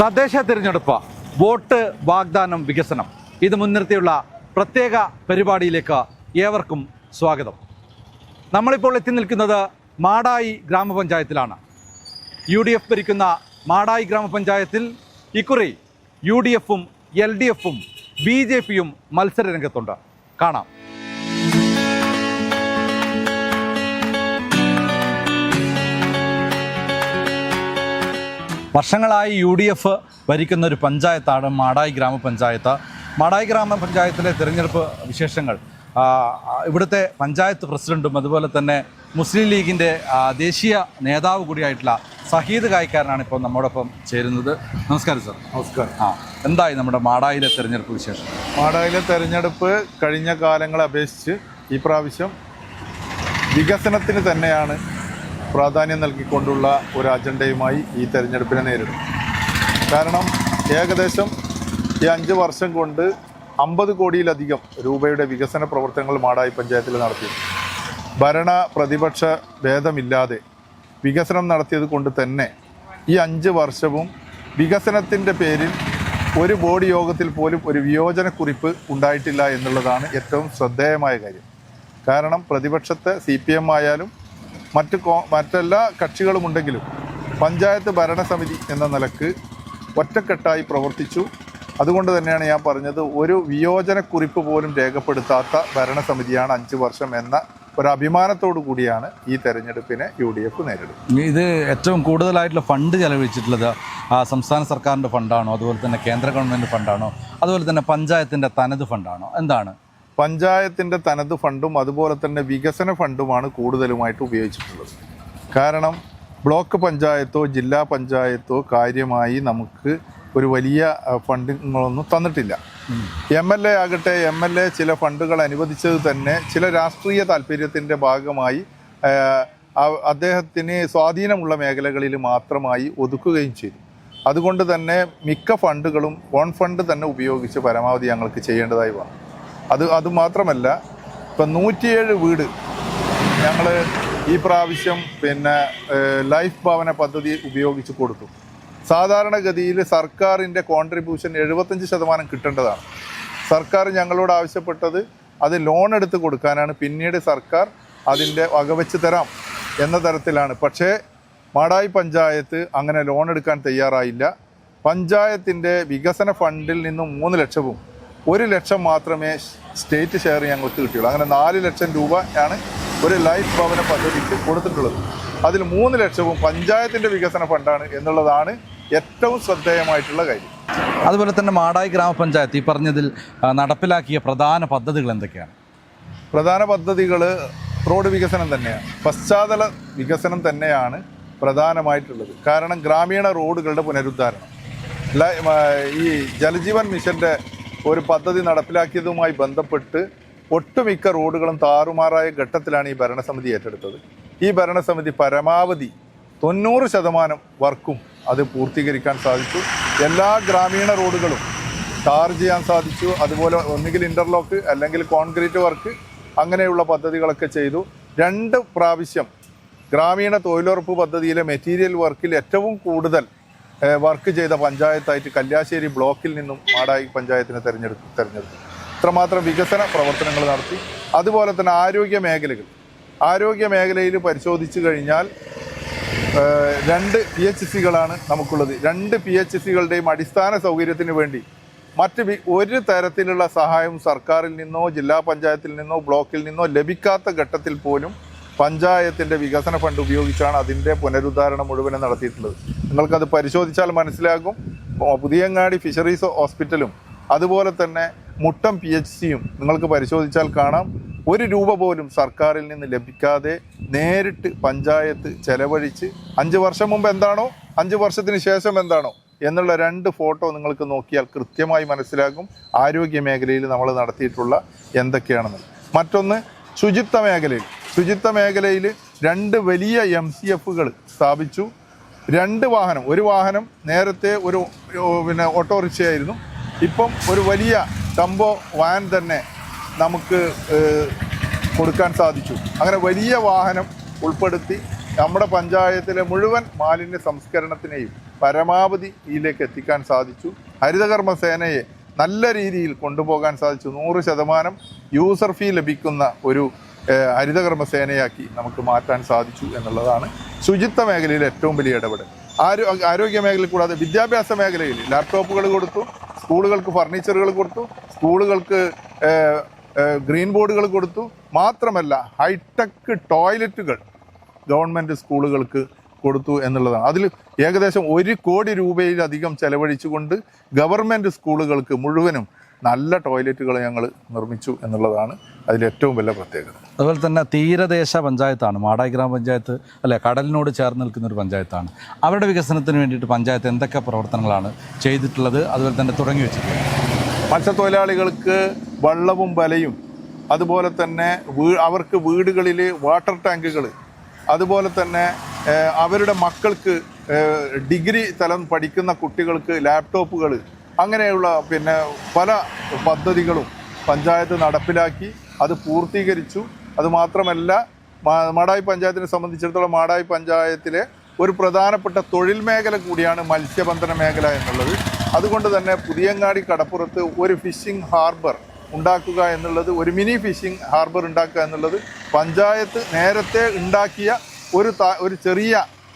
തദ്ദേശ തിരഞ്ഞെടുപ്പ് വോട്ട് വാഗ്ദാനം വികസനം. ഇത് മുൻനിർത്തിയുള്ള പ്രത്യേക പരിപാടിയിലേക്ക് ഏവർക്കും സ്വാഗതം. നമ്മളിപ്പോൾ എത്തി നിൽക്കുന്നത് മാടായി ഗ്രാമപഞ്ചായത്തിലാണ്. യു ഡി എഫ് ഭരിക്കുന്ന മാടായി ഗ്രാമപഞ്ചായത്തിൽ ഇക്കുറി യു ഡി എഫും എൽ ഡി എഫും ബി ജെ പിയും മത്സര രംഗത്തുണ്ട് കാണാം. വർഷങ്ങളായി യു ഡി എഫ് ഭരിക്കുന്ന ഒരു പഞ്ചായത്താണ് മാടായി ഗ്രാമപഞ്ചായത്ത്. മാടായി ഗ്രാമപഞ്ചായത്തിലെ തിരഞ്ഞെടുപ്പ് വിശേഷങ്ങൾ. ഇവിടുത്തെ പഞ്ചായത്ത് പ്രസിഡന്റും അതുപോലെ തന്നെ മുസ്ലിം ലീഗിന്റെ ദേശീയ നേതാവ് കൂടിയായിട്ടുള്ള സഹീദ് കായ്ക്കാരനാണ് ഇപ്പോൾ നമ്മോടൊപ്പം ചേരുന്നത്. നമസ്കാരം സർ. നമസ്കാരം. ആ എന്തായി നമ്മുടെ മാടായിലെ തെരഞ്ഞെടുപ്പ് വിശേഷം? മാടായിലെ തെരഞ്ഞെടുപ്പ് കഴിഞ്ഞ കാലങ്ങളെ അപേക്ഷിച്ച് ഈ പ്രാവശ്യം വികസനത്തിന് തന്നെയാണ് പ്രാധാന്യം നൽകിക്കൊണ്ടുള്ള ഒരു അജണ്ടയുമായി ഈ തെരഞ്ഞെടുപ്പിനെ നേരിടും. കാരണം ഏകദേശം ഈ അഞ്ച് വർഷം കൊണ്ട് അമ്പത് കോടിയിലധികം രൂപയുടെ വികസന പ്രവർത്തനങ്ങൾ മാടായി പഞ്ചായത്തിൽ നടത്തി ഭരണ പ്രതിപക്ഷ ഭേദമില്ലാതെ വികസനം നടത്തിയത് കൊണ്ട് തന്നെ ഈ അഞ്ച് വർഷവും വികസനത്തിന്റെ പേരിൽ ഒരു ബോർഡ് യോഗത്തിൽ പോലും ഒരു വിയോജനക്കുറിപ്പ് ഉണ്ടായിട്ടില്ല എന്നുള്ളതാണ് ഏറ്റവും ശ്രദ്ധേയമായ കാര്യം. കാരണം പ്രതിപക്ഷത്തെ സി പി എം ആയാലും മറ്റ് മറ്റെല്ലാ കക്ഷികളുമുണ്ടെങ്കിലും പഞ്ചായത്ത് ഭരണസമിതി എന്ന നിലയ്ക്ക് ഒറ്റക്കെട്ടായി പ്രവർത്തിച്ചു. അതുകൊണ്ട് തന്നെയാണ് ഞാൻ പറഞ്ഞത് ഒരു വിയോജനക്കുറിപ്പ് പോലും രേഖപ്പെടുത്താത്ത ഭരണസമിതിയാണ് അഞ്ച് വർഷം എന്ന ഒരു അഭിമാനത്തോടു കൂടിയാണ് ഈ തെരഞ്ഞെടുപ്പിനെ യു ഡി എഫ് നേരിടുന്നത് ഇത് ഏറ്റവും കൂടുതലായിട്ടുള്ള ഫണ്ട് ചെലവഴിച്ചിട്ടുള്ളത് ആ, സംസ്ഥാന സർക്കാരിന്റെ ഫണ്ടാണോ അതുപോലെ തന്നെ കേന്ദ്ര ഗവൺമെന്റ് ഫണ്ടാണോ അതുപോലെ തന്നെ പഞ്ചായത്തിന്റെ തനത് ഫണ്ടാണോ? എന്താണ്? പഞ്ചായത്തിന്റെ തനത് ഫണ്ടും അതുപോലെ തന്നെ വികസന ഫണ്ടുമാണ് കൂടുതലുമായിട്ട് ഉപയോഗിച്ചിട്ടുള്ളത്. കാരണം ബ്ലോക്ക് പഞ്ചായത്തോ ജില്ലാ പഞ്ചായത്തോ കാര്യമായി നമുക്ക് ഒരു വലിയ ഫണ്ടിങ്ങളൊന്നും തന്നിട്ടില്ല. എം എൽ എ ആകട്ടെ എം എൽ എ ചില ഫണ്ടുകൾ അനുവദിച്ചത് തന്നെ ചില രാഷ്ട്രീയ താല്പര്യത്തിന്റെ ഭാഗമായി അദ്ദേഹത്തിന് സ്വാധീനമുള്ള മേഖലകളിൽ മാത്രമായി ഒതുക്കുകയും ചെയ്തു. അതുകൊണ്ട് തന്നെ മിക്ക ഫണ്ടുകളും ഓൺ ഫണ്ട് തന്നെ ഉപയോഗിച്ച് പരമാവധി ഞങ്ങൾക്ക് ചെയ്യേണ്ടതായി വന്നു. അത് അതുമാത്രമല്ല ഇപ്പം നൂറ്റിയേഴ് വീട് ഞങ്ങൾ ഈ പ്രാവശ്യം പിന്നെ ലൈഫ് ഭവന പദ്ധതി ഉപയോഗിച്ച് കൊടുത്തു. സാധാരണഗതിയിൽ സർക്കാരിന്റെ കോൺട്രിബ്യൂഷൻ എഴുപത്തഞ്ച് ശതമാനം കിട്ടേണ്ടതാണ്. സർക്കാർ ഞങ്ങളോട് ആവശ്യപ്പെട്ടത് അത് ലോൺ എടുത്ത് കൊടുക്കാനാണ്. പിന്നീട് സർക്കാർ അതിന്റെ വകവെച്ച് തരാം എന്ന തരത്തിലാണ്. പക്ഷേ മാടായി പഞ്ചായത്ത് അങ്ങനെ ലോൺ എടുക്കാൻ തയ്യാറായില്ല. പഞ്ചായത്തിന്റെ വികസന ഫണ്ടിൽ നിന്നും മൂന്ന് ലക്ഷവും ഒരു ലക്ഷം മാത്രമേ സ്റ്റേറ്റ് ഷെയർ ഞങ്ങൾക്ക് കിട്ടിയുള്ളൂ. അങ്ങനെ നാല് ലക്ഷം രൂപയാണ് ഒരു ലൈഫ് ഭവന പദ്ധതിക്ക് കൊടുത്തിട്ടുള്ളത്. അതിൽ മൂന്ന് ലക്ഷവും പഞ്ചായത്തിന്റെ വികസന ഫണ്ടാണ് എന്നുള്ളതാണ് ഏറ്റവും ശ്രദ്ധേയമായിട്ടുള്ള കാര്യം. അതുപോലെ തന്നെ മാടായി ഗ്രാമപഞ്ചായത്ത് ഈ പറഞ്ഞതിൽ നടപ്പിലാക്കിയ പ്രധാന പദ്ധതികൾ എന്തൊക്കെയാണ്? പ്രധാന പദ്ധതികൾ റോഡ് വികസനം തന്നെയാണ്. പശ്ചാത്തല വികസനം തന്നെയാണ് പ്രധാനമായിട്ടുള്ളത്. കാരണം ഗ്രാമീണ റോഡുകളുടെ പുനരുദ്ധാരണം. ഈ ജലജീവൻ മിഷന്റെ ഒരു പദ്ധതി നടപ്പിലാക്കിയതുമായി ബന്ധപ്പെട്ട് ഒട്ടുമിക്ക റോഡുകളും താറുമാറായ ഘട്ടത്തിലാണ് ഈ ഭരണസമിതി ഏറ്റെടുത്തത്. ഈ ഭരണസമിതി പരമാവധി തൊണ്ണൂറ് ശതമാനം വർക്കും അത് പൂർത്തീകരിക്കാൻ സാധിച്ചു. എല്ലാ ഗ്രാമീണ റോഡുകളും ടാർ ചെയ്യാൻ സാധിച്ചു. അതുപോലെ ഒന്നുകിൽ ഇന്റർലോക്ക് അല്ലെങ്കിൽ കോൺക്രീറ്റ് വർക്ക് അങ്ങനെയുള്ള പദ്ധതികളൊക്കെ ചെയ്തു. രണ്ട് പ്രാവശ്യം ഗ്രാമീണ തൊഴിലുറപ്പ് പദ്ധതിയിലെ മെറ്റീരിയൽ വർക്കിൽ ഏറ്റവും കൂടുതൽ വർക്ക് ചെയ്ത പഞ്ചായത്തായിട്ട് കല്യാശ്ശേരി ബ്ലോക്കിൽ നിന്നും മാടായി പഞ്ചായത്തിനെ തെരഞ്ഞെടുത്ത് തെരഞ്ഞെടുത്തു. ഇത്രമാത്രം വികസന പ്രവർത്തനങ്ങൾ നടത്തി. അതുപോലെ തന്നെ ആരോഗ്യ മേഖലകൾ. ആരോഗ്യ മേഖലയിൽ പരിശോധിച്ചു കഴിഞ്ഞാൽ രണ്ട് പി എച്ച് സികളാണ് നമുക്കുള്ളത്. രണ്ട് പി എച്ച് സികളുടെയും അടിസ്ഥാന സൗകര്യത്തിന് വേണ്ടി മറ്റ് ഒരു തരത്തിലുള്ള സഹായം സർക്കാരിൽ നിന്നോ ജില്ലാ പഞ്ചായത്തിൽ നിന്നോ ബ്ലോക്കിൽ നിന്നോ ലഭിക്കാത്ത ഘട്ടത്തിൽ പോലും പഞ്ചായത്തിന്റെ വികസന ഫണ്ട് ഉപയോഗിച്ചാണ് അതിന്റെ പുനരുദ്ധാരണം മുഴുവനും നടത്തിയിട്ടുള്ളത്. നിങ്ങൾക്കത് പരിശോധിച്ചാൽ മനസ്സിലാകും. പുതിയങ്ങാടി ഫിഷറീസ് ഹോസ്പിറ്റലും അതുപോലെ തന്നെ മുട്ടം പി എച്ച് സിയും നിങ്ങൾക്ക് പരിശോധിച്ചാൽ കാണാം. ഒരു രൂപ പോലും സർക്കാരിൽ നിന്ന് ലഭിക്കാതെ നേരിട്ട് പഞ്ചായത്ത് ചെലവഴിച്ച് അഞ്ച് വർഷം മുമ്പ് എന്താണോ അഞ്ച് വർഷത്തിന് ശേഷം എന്താണോ എന്നുള്ള രണ്ട് ഫോട്ടോ നിങ്ങൾക്ക് നോക്കിയാൽ കൃത്യമായി മനസ്സിലാകും ആരോഗ്യ മേഖലയിൽ നമ്മൾ നടത്തിയിട്ടുള്ള എന്തൊക്കെയാണെന്ന്. മറ്റൊന്ന് ശുചിത്വ മേഖലയിൽ. ശുചിത്വ മേഖലയിൽ രണ്ട് വലിയ എം സി എഫുകൾ സ്ഥാപിച്ചു. രണ്ട് വാഹനം. ഒരു വാഹനം നേരത്തെ ഒരു പിന്നെ ഓട്ടോറിക്ഷയായിരുന്നു. ഇപ്പം ഒരു വലിയ ടംബോ വാൻ തന്നെ നമുക്ക് കൊടുക്കാൻ സാധിച്ചു. അങ്ങനെ വലിയ വാഹനം ഉൾപ്പെടുത്തി നമ്മുടെ പഞ്ചായത്തിലെ മുഴുവൻ മാലിന്യ സംസ്കരണത്തിനെയും പരമാവധി ഇതിലേക്ക് എത്തിക്കാൻ സാധിച്ചു. ഹരിതകർമ്മ സേനയെ നല്ല രീതിയിൽ കൊണ്ടുപോകാൻ സാധിച്ചു. നൂറ് ശതമാനം യൂസർ ഫീ ലഭിക്കുന്ന ഒരു ഏഹ്, ഹരിതകർമ്മ സേനയാക്കി നമുക്ക് മാറ്റാൻ സാധിച്ചു എന്നുള്ളതാണ് ശുചിത്വ മേഖലയിൽ ഏറ്റവും വലിയ ഇടപെടൽ. ആരോ ആരോഗ്യ മേഖലയിൽ കൂടാതെ വിദ്യാഭ്യാസ മേഖലയിൽ ലാപ്ടോപ്പുകൾ കൊടുത്തു സ്കൂളുകൾക്ക് ഫർണിച്ചറുകൾ കൊടുത്തു സ്കൂളുകൾക്ക് ഗ്രീൻ ബോർഡുകൾ കൊടുത്തു. മാത്രമല്ല ഹൈടെക് ടോയ്ലറ്റുകൾ ഗവൺമെന്റ് സ്കൂളുകൾക്ക് കൊടുത്തു എന്നുള്ളതാണ്. അതിൽ ഏകദേശം ഒരു കോടി രൂപയിലധികം ചെലവഴിച്ചുകൊണ്ട് ഗവൺമെന്റ് സ്കൂളുകൾക്ക് മുഴുവനും നല്ല ടോയ്ലറ്റുകൾ ഞങ്ങൾ നിർമ്മിച്ചു എന്നുള്ളതാണ് അതിലേറ്റവും വലിയ പ്രത്യേകത. അതുപോലെ തന്നെ തീരദേശ പഞ്ചായത്താണ്. മാടായി ഗ്രാമപഞ്ചായത്ത് അല്ലെ കടലിനോട് ചേർന്ന് നിൽക്കുന്ന ഒരു പഞ്ചായത്താണ്. അവരുടെ വികസനത്തിന് വേണ്ടിയിട്ട് പഞ്ചായത്ത് എന്തൊക്കെ പ്രവർത്തനങ്ങളാണ് ചെയ്തിട്ടുള്ളത് അതുപോലെ തന്നെ തുടങ്ങി വെച്ചിട്ടുള്ളത് മത്സ്യത്തൊഴിലാളികൾക്ക് വള്ളവും വലയും അതുപോലെ തന്നെ വീ അവർക്ക് വീടുകളിൽ വാട്ടർ ടാങ്കുകൾ അതുപോലെ തന്നെ അവരുടെ മക്കൾക്ക് ഡിഗ്രി തലം പഠിക്കുന്ന കുട്ടികൾക്ക് ലാപ്ടോപ്പുകൾ അങ്ങനെയുള്ള പിന്നെ പല പദ്ധതികളും പഞ്ചായത്ത് നടപ്പിലാക്കി അത് പൂർത്തീകരിച്ചു. അതുമാത്രമല്ല മാടായി പഞ്ചായത്തിനെ സംബന്ധിച്ചിടത്തോളം മാടായി പഞ്ചായത്തിലെ ഒരു പ്രധാനപ്പെട്ട തൊഴിൽ മേഖല കൂടിയാണ് മത്സ്യബന്ധന മേഖല എന്നുള്ളത്. അതുകൊണ്ട് തന്നെ പുതിയങ്ങാടി കടപ്പുറത്ത് ഒരു ഫിഷിംഗ് ഹാർബർ ഉണ്ടാക്കുക എന്നുള്ളത് ഒരു മിനി ഫിഷിംഗ് ഹാർബർ ഉണ്ടാക്കുക എന്നുള്ളത് പഞ്ചായത്ത് നേരത്തെ ഉണ്ടാക്കിയ ഒരു ഒരു ചെറിയ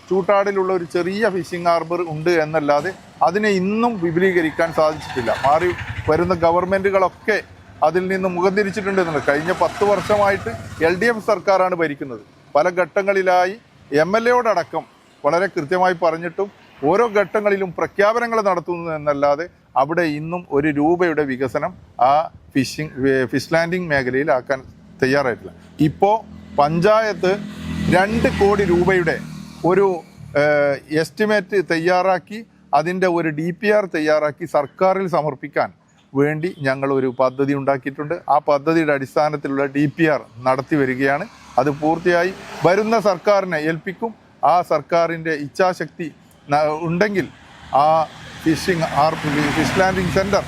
ചൂട്ടാടിലുള്ള ഒരു ചെറിയ ഫിഷിംഗ് ഹാർബർ ഉണ്ട് എന്നല്ലാതെ അതിനെ ഇന്നും വിപുലീകരിക്കാൻ സാധിച്ചിട്ടില്ല. മാറി വരുന്ന ഗവൺമെന്റുകളൊക്കെ അതിൽ നിന്ന് മുഖം തിരിച്ചിട്ടുണ്ട് എന്നുള്ളത് കഴിഞ്ഞ പത്ത് വർഷമായിട്ട് എൽ ഡി എഫ് സർക്കാരാണ് ഭരിക്കുന്നത്. പല ഘട്ടങ്ങളിലായി എം എൽ എയോടക്കം വളരെ കൃത്യമായി പറഞ്ഞിട്ടും ഓരോ ഘട്ടങ്ങളിലും പ്രഖ്യാപനങ്ങൾ നടത്തുന്നു എന്നല്ലാതെ അവിടെ ഇന്നും ഒരു രൂപയുടെ വികസനം ആ ഫിഷിംഗ് ഫിഷ് ലാൻഡിംഗ് മേഖലയിൽ ആക്കാൻ തയ്യാറായിട്ടില്ല. ഇപ്പോൾ പഞ്ചായത്ത് രണ്ട് കോടി രൂപയുടെ ഒരു എസ്റ്റിമേറ്റ് തയ്യാറാക്കി അതിന്റെ ഒരു ഡി പി ആർ തയ്യാറാക്കി സർക്കാരിൽ സമർപ്പിക്കാൻ വേണ്ടി ഞങ്ങൾ ഒരു പദ്ധതി ഉണ്ടാക്കിയിട്ടുണ്ട്. ആ പദ്ധതിയുടെ അടിസ്ഥാനത്തിലുള്ള ഡി പി ആർ നടത്തി വരികയാണ്. അത് പൂർത്തിയായി വരുന്ന സർക്കാരിനെ ഏൽപ്പിക്കും. ആ സർക്കാരിന്റെ ഇച്ഛാശക്തി ഉണ്ടെങ്കിൽ ആ fishing R fish landing centre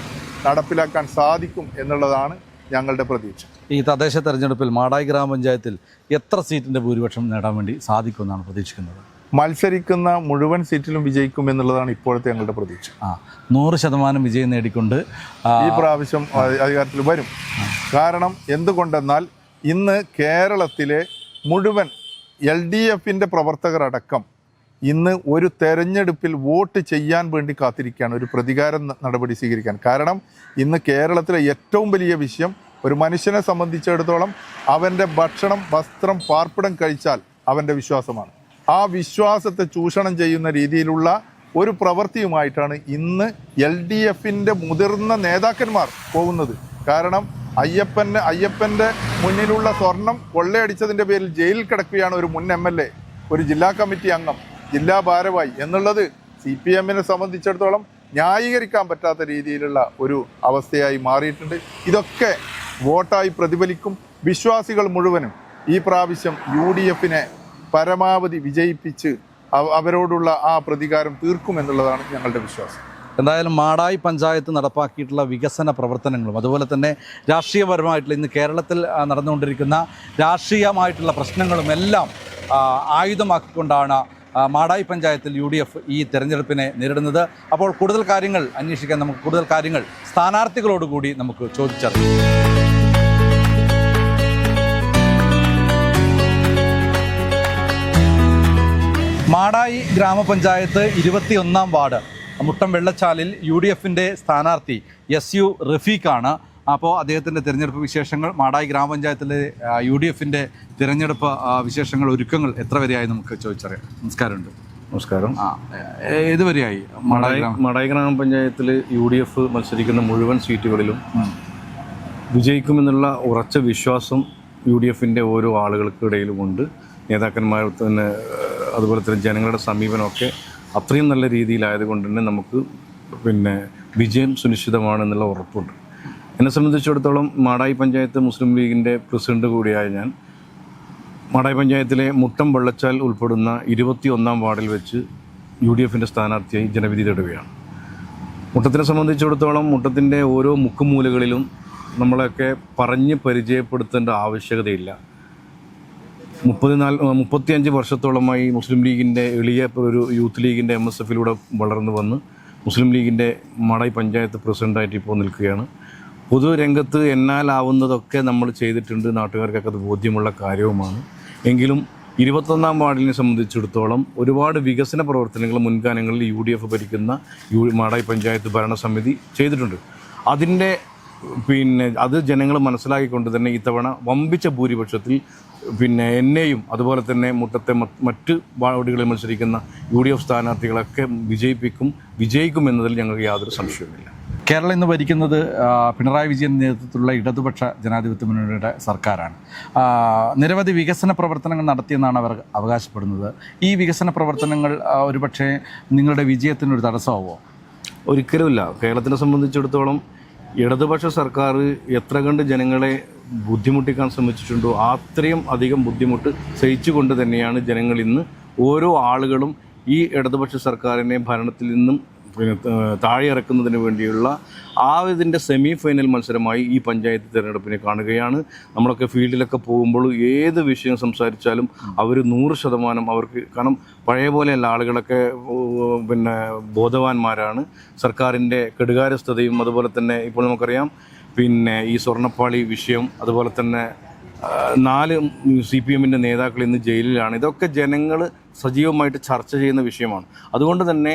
നടപ്പിലാക്കാൻ സാധിക്കും എന്നുള്ളതാണ് ഞങ്ങളുടെ പ്രതീക്ഷ. ഈ തദ്ദേശ തെരഞ്ഞെടുപ്പിൽ മാടായി ഗ്രാമപഞ്ചായത്തിൽ എത്ര സീറ്റിന്റെ ഭൂരിപക്ഷം നേടാൻ വേണ്ടി സാധിക്കുമെന്നാണ് പ്രതീക്ഷിക്കുന്നത്? മത്സരിക്കുന്ന മുഴുവൻ സീറ്റിലും വിജയിക്കും എന്നുള്ളതാണ് ഇപ്പോഴത്തെ ഞങ്ങളുടെ പ്രതീക്ഷ. ആ നൂറ് ശതമാനം വിജയം നേടിക്കൊണ്ട് ഈ പ്രാവശ്യം അധികാരത്തിൽ വരും. കാരണം എന്തുകൊണ്ടെന്നാൽ ഇന്ന് കേരളത്തിലെ മുഴുവൻ എൽ ഡി എഫിന്റെ പ്രവർത്തകരടക്കം ഇന്ന് ഒരു തെരഞ്ഞെടുപ്പിൽ വോട്ട് ചെയ്യാൻ വേണ്ടി കാത്തിരിക്കുകയാണ്. ഒരു പ്രതികാര നടപടി സ്വീകരിക്കാൻ. കാരണം ഇന്ന് കേരളത്തിലെ ഏറ്റവും വലിയ വിഷയം ഒരു മനുഷ്യനെ സംബന്ധിച്ചിടത്തോളം അവന്റെ ഭക്ഷണം വസ്ത്രം പാർപ്പിടം കഴിച്ചാൽ അവന്റെ വിശ്വാസമാണ്. ആ വിശ്വാസത്തെ ചൂഷണം ചെയ്യുന്ന രീതിയിലുള്ള ഒരു പ്രവൃത്തിയുമായിട്ടാണ് ഇന്ന് എൽ ഡി എഫിന്റെ മുതിർന്ന നേതാക്കന്മാർ പോകുന്നത്. കാരണം അയ്യപ്പന് അയ്യപ്പന്റെ മുന്നിലുള്ള സ്വർണം കൊള്ളയടിച്ചതിന്റെ പേരിൽ ജയിലിൽ കിടക്കുകയാണ് ഒരു മുൻ എ ഒരു ജില്ലാ കമ്മിറ്റി അംഗം. ജില്ലാ ഭാരവായി എന്നുള്ളത് സി പി എമ്മിനെ സംബന്ധിച്ചിടത്തോളം ന്യായീകരിക്കാൻ പറ്റാത്ത രീതിയിലുള്ള ഒരു അവസ്ഥയായി മാറിയിട്ടുണ്ട്. ഇതൊക്കെ വോട്ടായി പ്രതിഫലിക്കും വിശ്വാസികൾ മുഴുവനും ഈ പ്രാവശ്യം യു ഡി എഫിനെ പരമാവധി വിജയിപ്പിച്ച് അവരോടുള്ള ആ പ്രതികാരം തീർക്കും എന്നുള്ളതാണ് ഞങ്ങളുടെ വിശ്വാസം. എന്തായാലും മാടായി പഞ്ചായത്ത് നടപ്പാക്കിയിട്ടുള്ള വികസന പ്രവർത്തനങ്ങളും അതുപോലെ തന്നെ രാഷ്ട്രീയപരമായിട്ടുള്ള ഇന്ന് കേരളത്തിൽ നടന്നുകൊണ്ടിരിക്കുന്ന രാഷ്ട്രീയമായിട്ടുള്ള പ്രശ്നങ്ങളും എല്ലാം ആയുധമാക്കിക്കൊണ്ടാണ് മാടായി പഞ്ചായത്തിൽ യു ഡി എഫ് ഈ തെരഞ്ഞെടുപ്പിനെ നേരിടുന്നത്. അപ്പോൾ കൂടുതൽ കാര്യങ്ങൾ അന്വേഷിക്കാൻ നമുക്ക് കൂടുതൽ കാര്യങ്ങൾ സ്ഥാനാർത്ഥികളോടുകൂടി നമുക്ക് ചോദിച്ചറിയാം. മാടായി ഗ്രാമപഞ്ചായത്ത് ഇരുപത്തിയൊന്നാം വാർഡ് മുട്ടം വെള്ളച്ചാലിൽ യു ഡി എഫിന്റെ സ്ഥാനാർത്ഥി എസ് യു റഫീഖാണ്. അപ്പോൾ അദ്ദേഹത്തിന്റെ തിരഞ്ഞെടുപ്പ് വിശേഷങ്ങൾ മാടായി ഗ്രാമപഞ്ചായത്തിലെ യു ഡി എഫിന്റെ തിരഞ്ഞെടുപ്പ് വിശേഷങ്ങൾ ഒരുക്കങ്ങൾ എത്ര വരെയായി നമുക്ക് ചോദിച്ചറിയാം? നമസ്കാരമുണ്ട്. നമസ്കാരം. ആ ഏ- ഏത് വരെയായി? മാടായി മടായി ഗ്രാമപഞ്ചായത്തിൽ യു ഡി എഫ് മത്സരിക്കുന്ന മുഴുവൻ സീറ്റുകളിലും വിജയിക്കുമെന്നുള്ള ഉറച്ച വിശ്വാസം യു ഡി എഫിന്റെ ഓരോ ആളുകൾക്കിടയിലുമുണ്ട് നേതാക്കന്മാർ തന്നെ അതുപോലെ തന്നെ ജനങ്ങളുടെ സമീപനമൊക്കെ അത്രയും നല്ല രീതിയിലായതുകൊണ്ട് തന്നെ നമുക്ക് പിന്നെ വിജയം സുനിശ്ചിതമാണെന്നുള്ള ഉറപ്പുണ്ട്. എന്നെ സംബന്ധിച്ചിടത്തോളം മാടായി പഞ്ചായത്ത് മുസ്ലിം ലീഗിന്റെ പ്രസിഡന്റ് കൂടിയായ ഞാൻ മാടായി പഞ്ചായത്തിലെ മുട്ടം വെള്ളച്ചാൽ ഉൾപ്പെടുന്ന ഇരുപത്തി ഒന്നാം വാർഡിൽ വെച്ച് യു ഡി എഫിന്റെ സ്ഥാനാർത്ഥിയായി ജനവിധി തേടുകയാണ്. മുട്ടത്തിനെ സംബന്ധിച്ചിടത്തോളം മുട്ടത്തിന്റെ ഓരോ മുക്കുമൂലകളിലും നമ്മളൊക്കെ പറഞ്ഞ് പരിചയപ്പെടുത്തേണ്ട ആവശ്യകതയില്ല. മുപ്പത് നാല് മുപ്പത്തിയഞ്ച് വർഷത്തോളമായി മുസ്ലിം ലീഗിന്റെ എളിയ ഒരു യൂത്ത് ലീഗിന്റെ എം എസ് എഫിലൂടെ വളർന്നു വന്ന് മുസ്ലിം ലീഗിന്റെ മാടായി പഞ്ചായത്ത് പ്രസിഡന്റായിട്ട് ഇപ്പോൾ നിൽക്കുകയാണ്. പൊതുരംഗത്ത് എന്നാലാവുന്നതൊക്കെ നമ്മൾ ചെയ്തിട്ടുണ്ട്. നാട്ടുകാർക്കൊക്കെ അത് ബോധ്യമുള്ള കാര്യവുമാണ്. എങ്കിലും ഇരുപത്തൊന്നാം വാർഡിനെ സംബന്ധിച്ചിടത്തോളം ഒരുപാട് വികസന പ്രവർത്തനങ്ങൾ മുൻകാലങ്ങളിൽ യു ഡി എഫ് ഭരിക്കുന്ന യു മാടായി പഞ്ചായത്ത് ഭരണസമിതി ചെയ്തിട്ടുണ്ട്. അതിന്റെ പിന്നെ അത് ജനങ്ങൾ മനസ്സിലാക്കിക്കൊണ്ട് തന്നെ ഇത്തവണ വമ്പിച്ച ഭൂരിപക്ഷത്തിൽ പിന്നെ എന്നെയും അതുപോലെ തന്നെ മുട്ടത്തെ മറ്റ് വാർഡുകളിൽ മത്സരിക്കുന്ന യു ഡി എഫ് സ്ഥാനാർത്ഥികളൊക്കെ വിജയിപ്പിക്കും വിജയിക്കും എന്നതിൽ ഞങ്ങൾക്ക് യാതൊരു സംശയവുമില്ല. കേരളം ഇന്ന് ഭരിക്കുന്നത് പിണറായി വിജയൻ നേതൃത്വത്തിലുള്ള ഇടതുപക്ഷ ജനാധിപത്യ മുന്നണിയുടെ സർക്കാരാണ്. നിരവധി വികസന പ്രവർത്തനങ്ങൾ നടത്തിയെന്നാണ് അവർ അവകാശപ്പെടുന്നത്. ഈ വികസന പ്രവർത്തനങ്ങൾ ഒരുപക്ഷെ നിങ്ങളുടെ വിജയത്തിനൊരു തടസ്സമാവോ ഒരിക്കലുമില്ല. കേരളത്തിനെ സംബന്ധിച്ചിടത്തോളം ഇടതുപക്ഷ സർക്കാർ എത്ര കണ്ട് ജനങ്ങളെ ബുദ്ധിമുട്ടിക്കാൻ ശ്രമിച്ചിട്ടുണ്ടോ അത്രയും അധികം ബുദ്ധിമുട്ട് സഹിച്ചുകൊണ്ട് തന്നെയാണ് ജനങ്ങൾ ഇന്ന് ഓരോ ആളുകളും ഈ ഇടതുപക്ഷ സർക്കാരിനെ ഭരണത്തിൽ നിന്നും പിന്നെ, താഴെ ഇറക്കുന്നതിന് വേണ്ടിയുള്ള ആ ഇതിന്റെ സെമി ഫൈനൽ മത്സരമായി ഈ പഞ്ചായത്ത് തിരഞ്ഞെടുപ്പിനെ കാണുകയാണ്. നമ്മളൊക്കെ ഫീൽഡിലൊക്കെ പോകുമ്പോൾ ഏത് വിഷയം സംസാരിച്ചാലും അവർ നൂറ് ശതമാനം അവർക്ക് കാരണം പഴയ പോലെയല്ല ആളുകളൊക്കെ പിന്നെ ബോധവാന്മാരാണ്. സർക്കാരിന്റെ കെടുകാര്യസ്ഥതയും അതുപോലെ തന്നെ ഇപ്പോൾ നമുക്കറിയാം പിന്നെ ഈ സ്വർണപ്പാളി വിഷയം അതുപോലെ തന്നെ നാല് സി പി എമ്മിന്റെ നേതാക്കൾ ഇന്ന് ജയിലിലാണ്. ഇതൊക്കെ ജനങ്ങൾ സജീവമായിട്ട് ചർച്ച ചെയ്യുന്ന വിഷയമാണ്. അതുകൊണ്ട് തന്നെ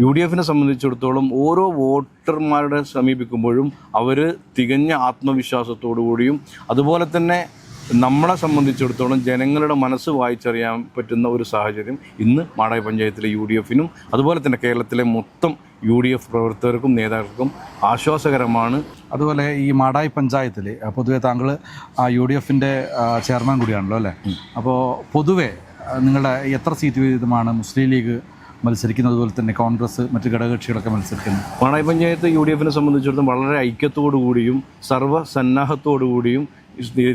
യു ഡി എഫിനെ സംബന്ധിച്ചിടത്തോളം ഓരോ വോട്ടർമാരുടെ സമീപിക്കുമ്പോഴും അവർ തികഞ്ഞ ആത്മവിശ്വാസത്തോടു കൂടിയും അതുപോലെ തന്നെ നമ്മളെ സംബന്ധിച്ചിടത്തോളം ജനങ്ങളുടെ മനസ്സ് വായിച്ചറിയാൻ പറ്റുന്ന ഒരു സാഹചര്യം ഇന്ന് മാടായി പഞ്ചായത്തിലെ യു ഡി എഫിനും അതുപോലെ തന്നെ കേരളത്തിലെ മൊത്തം യു ഡി എഫ് പ്രവർത്തകർക്കും നേതാക്കൾക്കും ആശ്വാസകരമാണ്. അതുപോലെ ഈ മാടായി പഞ്ചായത്തിൽ പൊതുവെ താങ്കൾ യു ഡി എഫിന്റെ ചെയർമാൻ കൂടിയാണല്ലോ അല്ലേ? അപ്പോൾ പൊതുവെ നിങ്ങളുടെ എത്ര സീറ്റ് വീതമാണ് മുസ്ലിം ലീഗ് മത്സരിക്കുന്നത് അതുപോലെ തന്നെ കോൺഗ്രസ് മറ്റ് ഘടകകക്ഷികളൊക്കെ മത്സരിക്കുന്നു. പാണായി പഞ്ചായത്ത് യു ഡി എഫിനെ സംബന്ധിച്ചിടത്തോളം വളരെ ഐക്യത്തോടു കൂടിയും സർവസന്നാഹത്തോടു കൂടിയും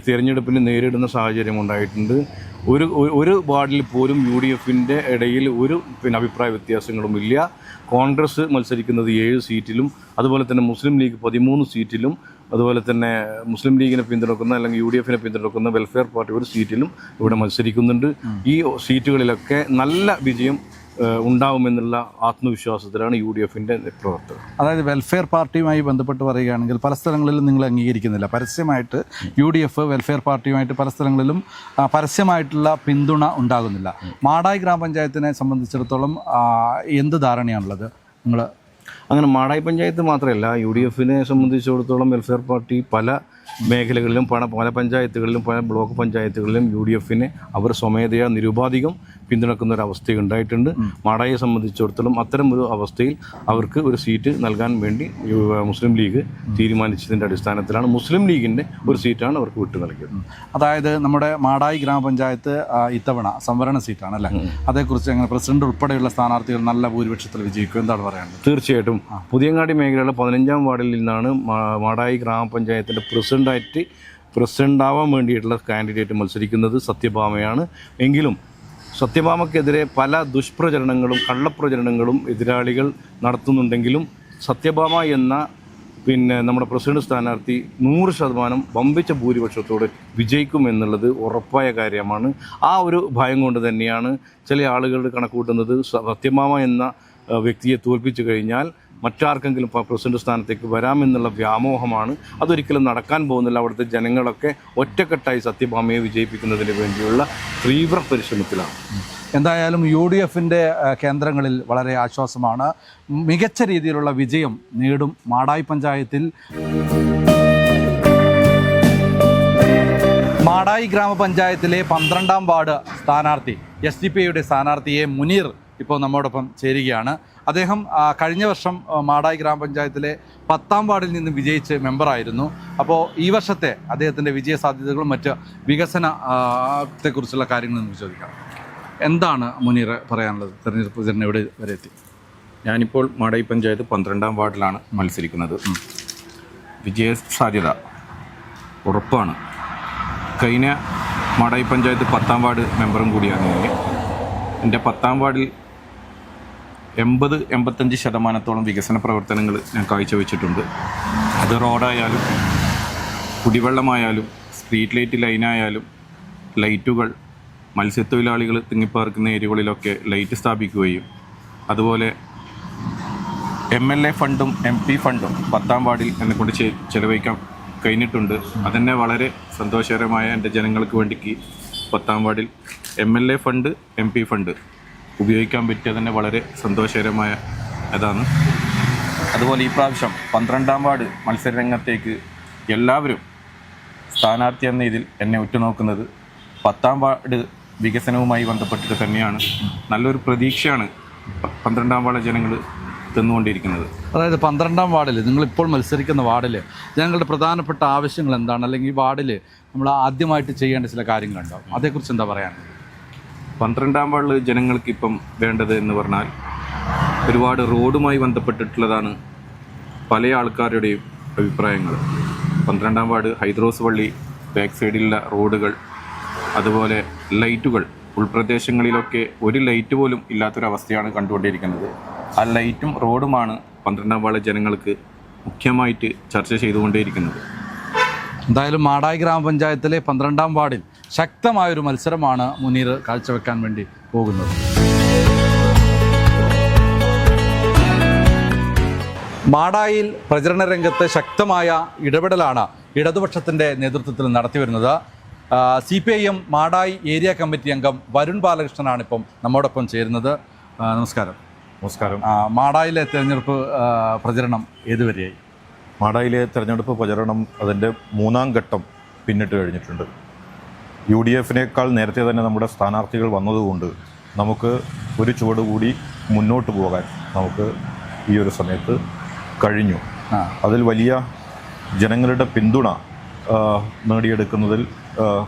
തിരഞ്ഞെടുപ്പിനെ നേരിടുന്ന സാഹചര്യം ഉണ്ടായിട്ടുണ്ട്. ഒരു ഒരു- വാർഡിൽ പോലും യു ഡി എഫിന്റെ ഇടയിൽ ഒരു പിന്നെ അഭിപ്രായ വ്യത്യാസങ്ങളുമില്ല കോൺഗ്രസ് മത്സരിക്കുന്നത് ഏഴ് സീറ്റിലും അതുപോലെ തന്നെ മുസ്ലിം ലീഗ് പതിമൂന്ന് സീറ്റിലും അതുപോലെ തന്നെ മുസ്ലിം ലീഗിനെ പിന്തുണക്കുന്ന അല്ലെങ്കിൽ യു ഡി എഫിനെ പിന്തുണക്കുന്ന വെൽഫെയർ പാർട്ടി ഒരു സീറ്റിലും ഇവിടെ മത്സരിക്കുന്നുണ്ട്. ഈ സീറ്റുകളിലൊക്കെ നല്ല വിജയം ഉണ്ടാവുമെന്നുള്ള ആത്മവിശ്വാസത്തിലാണ് യു ഡി എഫിന്റെ പ്രവർത്തകർ അതായത് വെൽഫെയർ പാർട്ടിയുമായി ബന്ധപ്പെട്ട് പറയുകയാണെങ്കിൽ പല സ്ഥലങ്ങളിലും നിങ്ങൾ അംഗീകരിക്കുന്നില്ല. പരസ്യമായിട്ട് യു ഡി എഫ് വെൽഫെയർ പാർട്ടിയുമായിട്ട് പല സ്ഥലങ്ങളിലും പരസ്യമായിട്ടുള്ള പിന്തുണ ഉണ്ടാകുന്നില്ല. മാടായി ഗ്രാമപഞ്ചായത്തിനെ സംബന്ധിച്ചിടത്തോളം എന്ത് ധാരണയാണുള്ളത്? നിങ്ങൾ അങ്ങനെ മാടായി പഞ്ചായത്ത് മാത്രമല്ല യു ഡി എഫിനെ സംബന്ധിച്ചിടത്തോളം വെൽഫെയർ പാർട്ടി പല മേഖലകളിലും പല പല പഞ്ചായത്തുകളിലും പല ബ്ലോക്ക് പഞ്ചായത്തുകളിലും യു ഡി എഫിനെ അവർ സ്വമേധയാ നിരുപാധികം പിന്തുണക്കുന്ന ഒരു അവസ്ഥ ഉണ്ടായിട്ടുണ്ട് മാടായെ സംബന്ധിച്ചിടത്തോളം അത്തരം ഒരു അവസ്ഥയിൽ അവർക്ക് ഒരു സീറ്റ് നൽകാൻ വേണ്ടി മുസ്ലിം ലീഗ് തീരുമാനിച്ചതിന്റെ അടിസ്ഥാനത്തിലാണ് മുസ്ലിം ലീഗിന്റെ ഒരു സീറ്റാണ് അവർക്ക് വിട്ടു നൽകിയത്. അതായത് നമ്മുടെ മാടായി ഗ്രാമപഞ്ചായത്ത് ഇത്തവണ സംവരണ സീറ്റാണ് അല്ലേ? അതേക്കുറിച്ച് അങ്ങനെ പ്രസിഡന്റ് ഉൾപ്പെടെയുള്ള സ്ഥാനാർത്ഥികൾ നല്ല ഭൂരിപക്ഷത്തിൽ വിജയിക്കും. എന്താണ് പറയുന്നത് തീർച്ചയായിട്ടും. പുതിയങ്ങാടി മേഖലയിലെ പതിനഞ്ചാം വാർഡിൽ നിന്നാണ് മാടായി ഗ്രാമപഞ്ചായത്തിന്റെ പ്രസിഡന്റായിട്ട് പ്രസിഡന്റ് ആവാൻ വേണ്ടിയിട്ടുള്ള കാൻഡിഡേറ്റ് മത്സരിക്കുന്നത് സത്യഭാമയാണ്. എങ്കിലും സത്യഭാമക്കെതിരെ പല ദുഷ്പ്രചരണങ്ങളും കള്ളപ്രചരണങ്ങളും എതിരാളികൾ നടത്തുന്നുണ്ടെങ്കിലും സത്യഭാമ എന്ന പിന്നെ നമ്മുടെ പ്രസിഡന്റ് സ്ഥാനാർത്ഥി നൂറ് ശതമാനം വമ്പിച്ച ഭൂരിപക്ഷത്തോടെ വിജയിക്കും എന്നുള്ളത് ഉറപ്പായ കാര്യമാണ്. ആ ഒരു ഭയം കൊണ്ട് തന്നെയാണ് ചില ആളുകൾ കണക്കൂട്ടുന്നത് സത്യമാമ എന്ന വ്യക്തിയെ തോൽപ്പിച്ചു കഴിഞ്ഞാൽ മറ്റാർക്കെങ്കിലും പ്രസിഡന്റ് സ്ഥാനത്തേക്ക് വരാമെന്നുള്ള വ്യാമോഹമാണ് അതൊരിക്കലും നടക്കാൻ പോകുന്നില്ല. അവിടുത്തെ ജനങ്ങളൊക്കെ ഒറ്റക്കെട്ടായി സത്യഭാമയെ വിജയിപ്പിക്കുന്നതിന് വേണ്ടിയുള്ള തീവ്ര പരിശ്രമത്തിലാണ്. എന്തായാലും യു ഡി എഫിന്റെ കേന്ദ്രങ്ങളിൽ വളരെ ആശ്വാസമാണ്. മികച്ച രീതിയിലുള്ള വിജയം നേടും മാടായി പഞ്ചായത്തിൽ. മാടായി ഗ്രാമപഞ്ചായത്തിലെ പന്ത്രണ്ടാം വാർഡ് സ്ഥാനാർത്ഥി എസ് ഡി പി ഐയുടെ സ്ഥാനാർത്ഥിയെ മുനീർ ഇപ്പോൾ നമ്മോടൊപ്പം ചേരുകയാണ്. അദ്ദേഹം കഴിഞ്ഞ വർഷം മാടായി ഗ്രാമപഞ്ചായത്തിലെ പത്താം വാർഡിൽ നിന്ന് വിജയിച്ച് മെമ്പറായിരുന്നു. അപ്പോൾ ഈ വർഷത്തെ അദ്ദേഹത്തിന്റെ വിജയ സാധ്യതകളും മറ്റ് വികസനത്തെക്കുറിച്ചുള്ള കാര്യങ്ങൾ നമുക്ക് ചോദിക്കാം. എന്താണ് മുനീർ പറയാനുള്ളത്? തെരഞ്ഞെടുപ്പ് പ്രചരണം എവിടെ വരെ എത്തി? ഞാനിപ്പോൾ മാടായി പഞ്ചായത്ത് പന്ത്രണ്ടാം വാർഡിലാണ് മത്സരിക്കുന്നത്. വിജയ സാധ്യത ഉറപ്പാണ്. കഴിഞ്ഞ മാടായി പഞ്ചായത്ത് പത്താം വാർഡ് മെമ്പറും കൂടിയാണ് എന്റെ പത്താം വാർഡിൽ എൺപത് എൺപത്തഞ്ച് ശതമാനത്തോളം വികസന പ്രവർത്തനങ്ങൾ ഞാൻ കാഴ്ചവെച്ചിട്ടുണ്ട്. അത് റോഡായാലും കുടിവെള്ളമായാലും സ്ട്രീറ്റ് ലൈറ്റ് ലൈനായാലും ലൈറ്റുകൾ മത്സ്യത്തൊഴിലാളികൾ തിങ്ങിപ്പാർക്കുന്ന ഏരിയകളിലൊക്കെ ലൈറ്റ് സ്ഥാപിക്കുകയും അതുപോലെ എം എൽ എ ഫണ്ടും എം പി ഫണ്ടും പത്താം വാർഡിൽ എന്നെ കൊണ്ട് ചെലവഴിക്കാൻ കഴിഞ്ഞിട്ടുണ്ട്. അതെന്നെ വളരെ സന്തോഷകരമായ എന്റെ ജനങ്ങൾക്ക് വേണ്ടിക്ക് പത്താം വാർഡിൽ M L A fund M P fund. ഉപയോഗിക്കാൻ പറ്റിയത് തന്നെ വളരെ സന്തോഷകരമായ അതാണ്. അതുപോലെ ഈ പ്രാവശ്യം പന്ത്രണ്ടാം വാർഡ് മത്സരരംഗത്തേക്ക് എല്ലാവരും സ്ഥാനാർത്ഥി എന്ന ഇതിൽ എന്നെ ഉറ്റുനോക്കുന്നത് പത്താം വാർഡ് വികസനവുമായി ബന്ധപ്പെട്ടിട്ട് തന്നെയാണ്. നല്ലൊരു പ്രതീക്ഷയാണ് പന്ത്രണ്ടാം വാർഡ് ജനങ്ങൾ തന്നുകൊണ്ടിരിക്കുന്നത്. അതായത് പന്ത്രണ്ടാം വാർഡിൽ നിങ്ങളിപ്പോൾ മത്സരിക്കുന്ന വാർഡിൽ ജനങ്ങളുടെ പ്രധാനപ്പെട്ട ആവശ്യങ്ങൾ എന്താണ്? അല്ലെങ്കിൽ ഈ വാർഡിൽ നമ്മൾ ആദ്യമായിട്ട് ചെയ്യേണ്ട ചില കാര്യങ്ങളുണ്ടാവും അതേക്കുറിച്ച് എന്താ പറയാൻ പന്ത്രണ്ടാം വാർഡിൽ ജനങ്ങൾക്കിപ്പം വേണ്ടത് എന്ന് പറഞ്ഞാൽ ഒരുപാട് റോഡുമായി ബന്ധപ്പെട്ടിട്ടുള്ളതാണ് പല ആൾക്കാരുടെയും അഭിപ്രായങ്ങൾ. പന്ത്രണ്ടാം വാർഡ് ഹൈദ്രോസ് പള്ളി ബാക്ക് സൈഡിലുള്ള റോഡുകൾ അതുപോലെ ലൈറ്റുകൾ. ഉൾപ്രദേശങ്ങളിലൊക്കെ ഒരു ലൈറ്റ് പോലും ഇല്ലാത്തൊരവസ്ഥയാണ് കണ്ടുകൊണ്ടിരിക്കുന്നത്. ആ ലൈറ്റും റോഡുമാണ് പന്ത്രണ്ടാം വാർഡ് ജനങ്ങൾക്ക് മുഖ്യമായിട്ട് ചർച്ച ചെയ്തുകൊണ്ടേയിരിക്കുന്നത്. എന്തായാലും മാടായി ഗ്രാമപഞ്ചായത്തിലെ പന്ത്രണ്ടാം വാർഡിൽ ശക്തമായൊരു മത്സരമാണ് മുനീർ കാഴ്ചവെക്കാൻ വേണ്ടി പോകുന്നത്. മാടായിൽ പ്രചരണ രംഗത്ത് ശക്തമായ ഇടപെടലാണ് ഇടതുപക്ഷത്തിന്റെ നേതൃത്വത്തിൽ നടത്തിവരുന്നത്. C P I M Madayi area committee അംഗം വരുൺ ബാലകൃഷ്ണനാണ് ഇപ്പം നമ്മോടൊപ്പം ചേരുന്നത്. നമസ്കാരം. നമസ്കാരം. മാടായിലെ തെരഞ്ഞെടുപ്പ് പ്രചരണം ഏതുവരെയായി? മാടായിലെ തെരഞ്ഞെടുപ്പ് പ്രചരണം അതിന്റെ മൂന്നാം ഘട്ടം പിന്നിട്ട് കഴിഞ്ഞിട്ടുണ്ട്. യു ഡി എഫിനേക്കാൾ നേരത്തെ തന്നെ നമ്മുടെ സ്ഥാനാർത്ഥികൾ വന്നതുകൊണ്ട് നമുക്ക് ഒരു ചുവട് കൂടി മുന്നോട്ട് പോകാൻ നമുക്ക് ഈ ഒരു സമയത്ത് കഴിഞ്ഞു. അതിൽ വലിയ ജനങ്ങളുടെ പിന്തുണ നേടിയെടുക്കുന്നതിൽ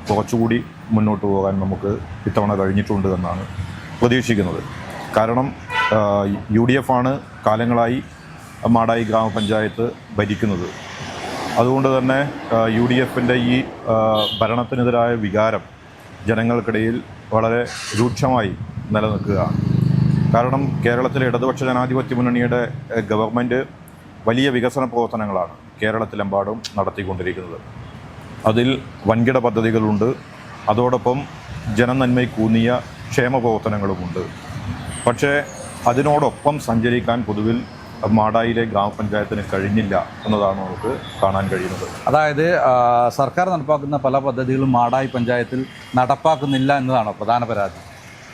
കുറച്ചുകൂടി മുന്നോട്ട് പോകാൻ നമുക്ക് ഇത്തവണ കഴിഞ്ഞിട്ടുണ്ട് എന്നാണ് പ്രതീക്ഷിക്കുന്നത്. കാരണം യു ഡി എഫ് ആണ് കാലങ്ങളായി മാടായി ഗ്രാമപഞ്ചായത്ത് ഭരിക്കുന്നത്. അതുകൊണ്ട് തന്നെ യു ഡി എഫിന്റെ ഈ ഭരണത്തിനെതിരായ വികാരം ജനങ്ങൾക്കിടയിൽ വളരെ രൂക്ഷമായി നിലനിൽക്കുകയാണ്. കാരണം കേരളത്തിലെ ഇടതുപക്ഷ ജനാധിപത്യ മുന്നണിയുടെ ഗവൺമെന്റ് വലിയ വികസന പ്രവർത്തനങ്ങളാണ് കേരളത്തിലെമ്പാടും നടത്തിക്കൊണ്ടിരിക്കുന്നത്. അതിൽ വൻകിട പദ്ധതികളുണ്ട്. അതോടൊപ്പം ജനനന്മയ്ക്കൂന്നിയ ക്ഷേമ പ്രവർത്തനങ്ങളുമുണ്ട്. പക്ഷേ അതിനോടൊപ്പം സഞ്ചരിക്കാൻ പൊതുവിൽ മാടായിലെ ഗ്രാമപഞ്ചായത്തിന് കഴിഞ്ഞില്ല എന്നതാണ് നമുക്ക് കാണാൻ കഴിയുന്നത്. അതായത് സർക്കാർ നടപ്പാക്കുന്ന പല പദ്ധതികളും മാടായി പഞ്ചായത്തിൽ നടപ്പാക്കുന്നില്ല എന്നതാണ് പ്രധാന പരാതി?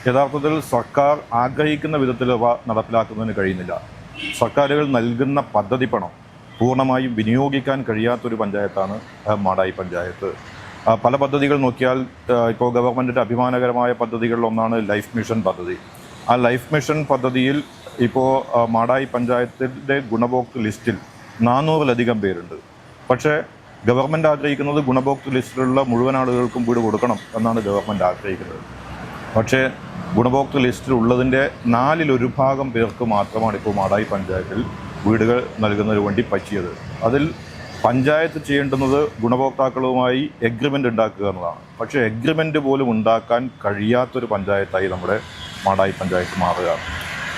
യഥാർത്ഥത്തിൽ സർക്കാർ ആഗ്രഹിക്കുന്ന വിധത്തിൽ അവ നടപ്പിലാക്കുന്നതിന് കഴിയുന്നില്ല. സർക്കാരുകൾ നൽകുന്ന പദ്ധതി പണം പൂർണമായും വിനിയോഗിക്കാൻ കഴിയാത്തൊരു പഞ്ചായത്താണ് മാടായി പഞ്ചായത്ത്. പല പദ്ധതികൾ നോക്കിയാൽ ഇപ്പോൾ ഗവൺമെന്റിന്റെ അഭിമാനകരമായ പദ്ധതികളിലൊന്നാണ് ലൈഫ് മിഷൻ പദ്ധതി. ആ ലൈഫ് മിഷൻ പദ്ധതിയിൽ ഇപ്പോൾ മാടായി പഞ്ചായത്തിന്റെ ഗുണഭോക്തൃ ലിസ്റ്റിൽ നാനൂറിലധികം പേരുണ്ട്. പക്ഷേ ഗവൺമെന്റ് ആഗ്രഹിക്കുന്നത് ഗുണഭോക്തൃ ലിസ്റ്റിലുള്ള മുഴുവൻ ആളുകൾക്കും വീട് കൊടുക്കണം എന്നാണ് ഗവൺമെന്റ് ആഗ്രഹിക്കുന്നത്. പക്ഷേ ഗുണഭോക്തൃ ലിസ്റ്റിൽ ഉള്ളതിന്റെ നാലിലൊരു ഭാഗം പേർക്ക് മാത്രമാണ് ഇപ്പോൾ മാടായി പഞ്ചായത്തിൽ വീടുകൾ നൽകുന്നതിന് വേണ്ടി പറ്റിയത്. അതിൽ പഞ്ചായത്ത് ചെയ്യേണ്ടുന്നത് ഗുണഭോക്താക്കളുമായി എഗ്രിമെന്റ് ഉണ്ടാക്കുക എന്നതാണ്. പക്ഷേ എഗ്രിമെന്റ് പോലും ഉണ്ടാക്കാൻ കഴിയാത്തൊരു പഞ്ചായത്തായി നമ്മുടെ മാടായി പഞ്ചായത്ത് മാറുകയാണ്.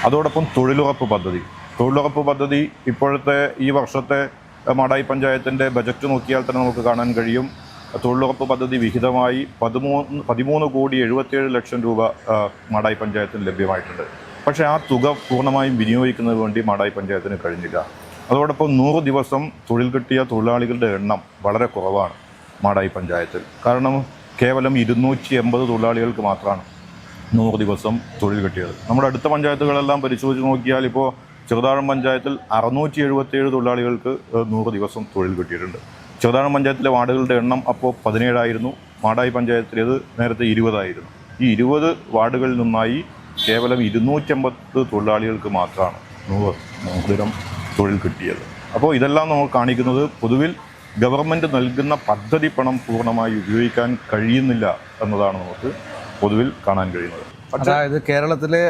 അതോടൊപ്പം തൊഴിലുറപ്പ് പദ്ധതി. തൊഴിലുറപ്പ് പദ്ധതി ഇപ്പോഴത്തെ ഈ വർഷത്തെ മാടായി പഞ്ചായത്തിന്റെ ബജറ്റ് നോക്കിയാൽ തന്നെ നമുക്ക് കാണാൻ കഴിയും. തൊഴിലുറപ്പ് പദ്ധതി വിഹിതമായി പതിമൂന്ന് പതിമൂന്ന് കോടി എഴുപത്തിയേഴ് ലക്ഷം രൂപ മാടായി പഞ്ചായത്തിന് ലഭ്യമായിട്ടുണ്ട്. പക്ഷേ ആ തുക പൂർണമായും വിനിയോഗിക്കുന്നതിന് വേണ്ടി മാടായി പഞ്ചായത്തിന് കഴിഞ്ഞില്ല. അതോടൊപ്പം നൂറ് ദിവസം തൊഴിൽ കിട്ടിയ തൊഴിലാളികളുടെ എണ്ണം വളരെ കുറവാണ് മാടായി പഞ്ചായത്തിൽ. കാരണം കേവലം ഇരുന്നൂറ്റി എൺപത് തൊഴിലാളികൾക്ക് മാത്രമാണ് നൂറ് ദിവസം തൊഴിൽ കിട്ടിയത്. നമ്മുടെ അടുത്ത പഞ്ചായത്തുകളെല്ലാം പരിശോധിച്ച് നോക്കിയാൽ ഇപ്പോൾ ചെറുതാഴം പഞ്ചായത്തിൽ അറുന്നൂറ്റി എഴുപത്തിയേഴ് തൊഴിലാളികൾക്ക് നൂറ് ദിവസം തൊഴിൽ കിട്ടിയിട്ടുണ്ട്. ചെറുതാഴം പഞ്ചായത്തിലെ വാർഡുകളുടെ എണ്ണം അപ്പോൾ പതിനേഴായിരുന്നു. മാടായി പഞ്ചായത്തിലേത് നേരത്തെ ഇരുപതായിരുന്നു. ഈ ഇരുപത് വാർഡുകളിൽ നിന്നായി കേവലം ഇരുന്നൂറ്റമ്പത് തൊഴിലാളികൾക്ക് മാത്രമാണ് നൂറ് ദിനം തൊഴിൽ കിട്ടിയത്. അപ്പോൾ ഇതെല്ലാം നമ്മൾ കാണിക്കുന്നത് പൊതുവിൽ ഗവൺമെന്റ് നൽകുന്ന പദ്ധതി പണം പൂർണമായി ഉപയോഗിക്കാൻ കഴിയുന്നില്ല എന്നതാണ് നമുക്ക് പൊതുവിൽ കാണാൻ കഴിയുന്നത്. അതായത് കേരളത്തിലെ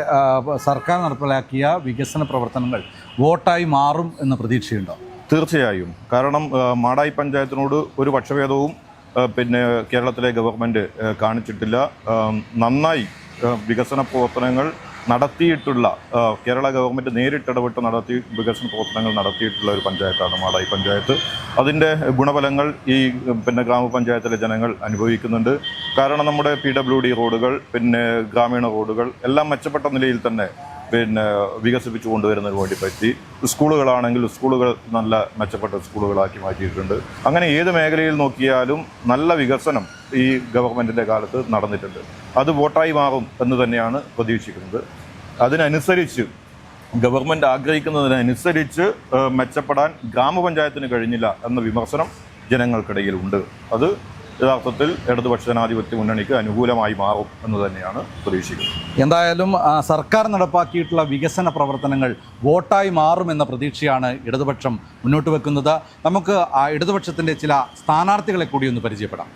സർക്കാർ നടപ്പിലാക്കിയ വികസന പ്രവർത്തനങ്ങൾ വോട്ടായി മാറും എന്ന പ്രതീക്ഷയുണ്ടോ? തീർച്ചയായും. കാരണം മാടായി പഞ്ചായത്തിനോട് ഒരു പക്ഷഭേദവും പിന്നെ കേരളത്തിലെ ഗവൺമെന്റ് കാണിച്ചിട്ടില്ല. നന്നായി വികസന പ്രവർത്തനങ്ങൾ നടത്തിയിട്ടുള്ള കേരള ഗവൺമെന്റ് നേരിട്ടിടപെട്ട് നടത്തി വികസന പ്രവർത്തനങ്ങൾ നടത്തിയിട്ടുള്ള ഒരു പഞ്ചായത്താണ് മാടായി പഞ്ചായത്ത്. അതിന്റെ ഗുണഫലങ്ങൾ ഈ പിന്നെ ഗ്രാമപഞ്ചായത്തിലെ ജനങ്ങൾ അനുഭവിക്കുന്നുണ്ട്. കാരണം നമ്മുടെ പി ഡബ്ല്യു ഡി റോഡുകൾ പിന്നെ ഗ്രാമീണ റോഡുകൾ എല്ലാം മെച്ചപ്പെട്ട നിലയിൽ തന്നെ പിന്നെ വികസിപ്പിച്ചു കൊണ്ടുവരുന്നതിന് വേണ്ടി പറ്റി. സ്കൂളുകളാണെങ്കിൽ സ്കൂളുകൾ നല്ല മെച്ചപ്പെട്ട സ്കൂളുകളാക്കി മാറ്റിയിട്ടുണ്ട്. അങ്ങനെ ഏത് മേഖലയിൽ നോക്കിയാലും നല്ല വികസനം ഈ ഗവൺമെന്റിന്റെ കാലത്ത് നടന്നിട്ടുണ്ട്. അത് വോട്ടായി മാറും എന്ന് തന്നെയാണ് പ്രതീക്ഷിക്കുന്നത്. അതിനനുസരിച്ച് ഗവൺമെന്റ് ആഗ്രഹിക്കുന്നതിനനുസരിച്ച് മെച്ചപ്പെടാൻ ഗ്രാമപഞ്ചായത്തിന് കഴിഞ്ഞില്ല എന്ന വിമർശനം ജനങ്ങൾക്കിടയിൽ ഉണ്ട് അത് യഥാർത്ഥത്തിൽ ഇടതുപക്ഷ ജനാധിപത്യ മുന്നണിക്ക് അനുകൂലമായി മാറും എന്ന് തന്നെയാണ് പ്രതീക്ഷിക്കുന്നത്. എന്തായാലും സർക്കാർ നടപ്പാക്കിയിട്ടുള്ള വികസന പ്രവർത്തനങ്ങൾ വോട്ടായി മാറുമെന്ന പ്രതീക്ഷയാണ് ഇടതുപക്ഷം മുന്നോട്ട് വെക്കുന്നത്. നമുക്ക് ആ ഇടതുപക്ഷത്തിന്റെ ചില സ്ഥാനാർത്ഥികളെ കൂടി ഒന്ന് പരിചയപ്പെടാം.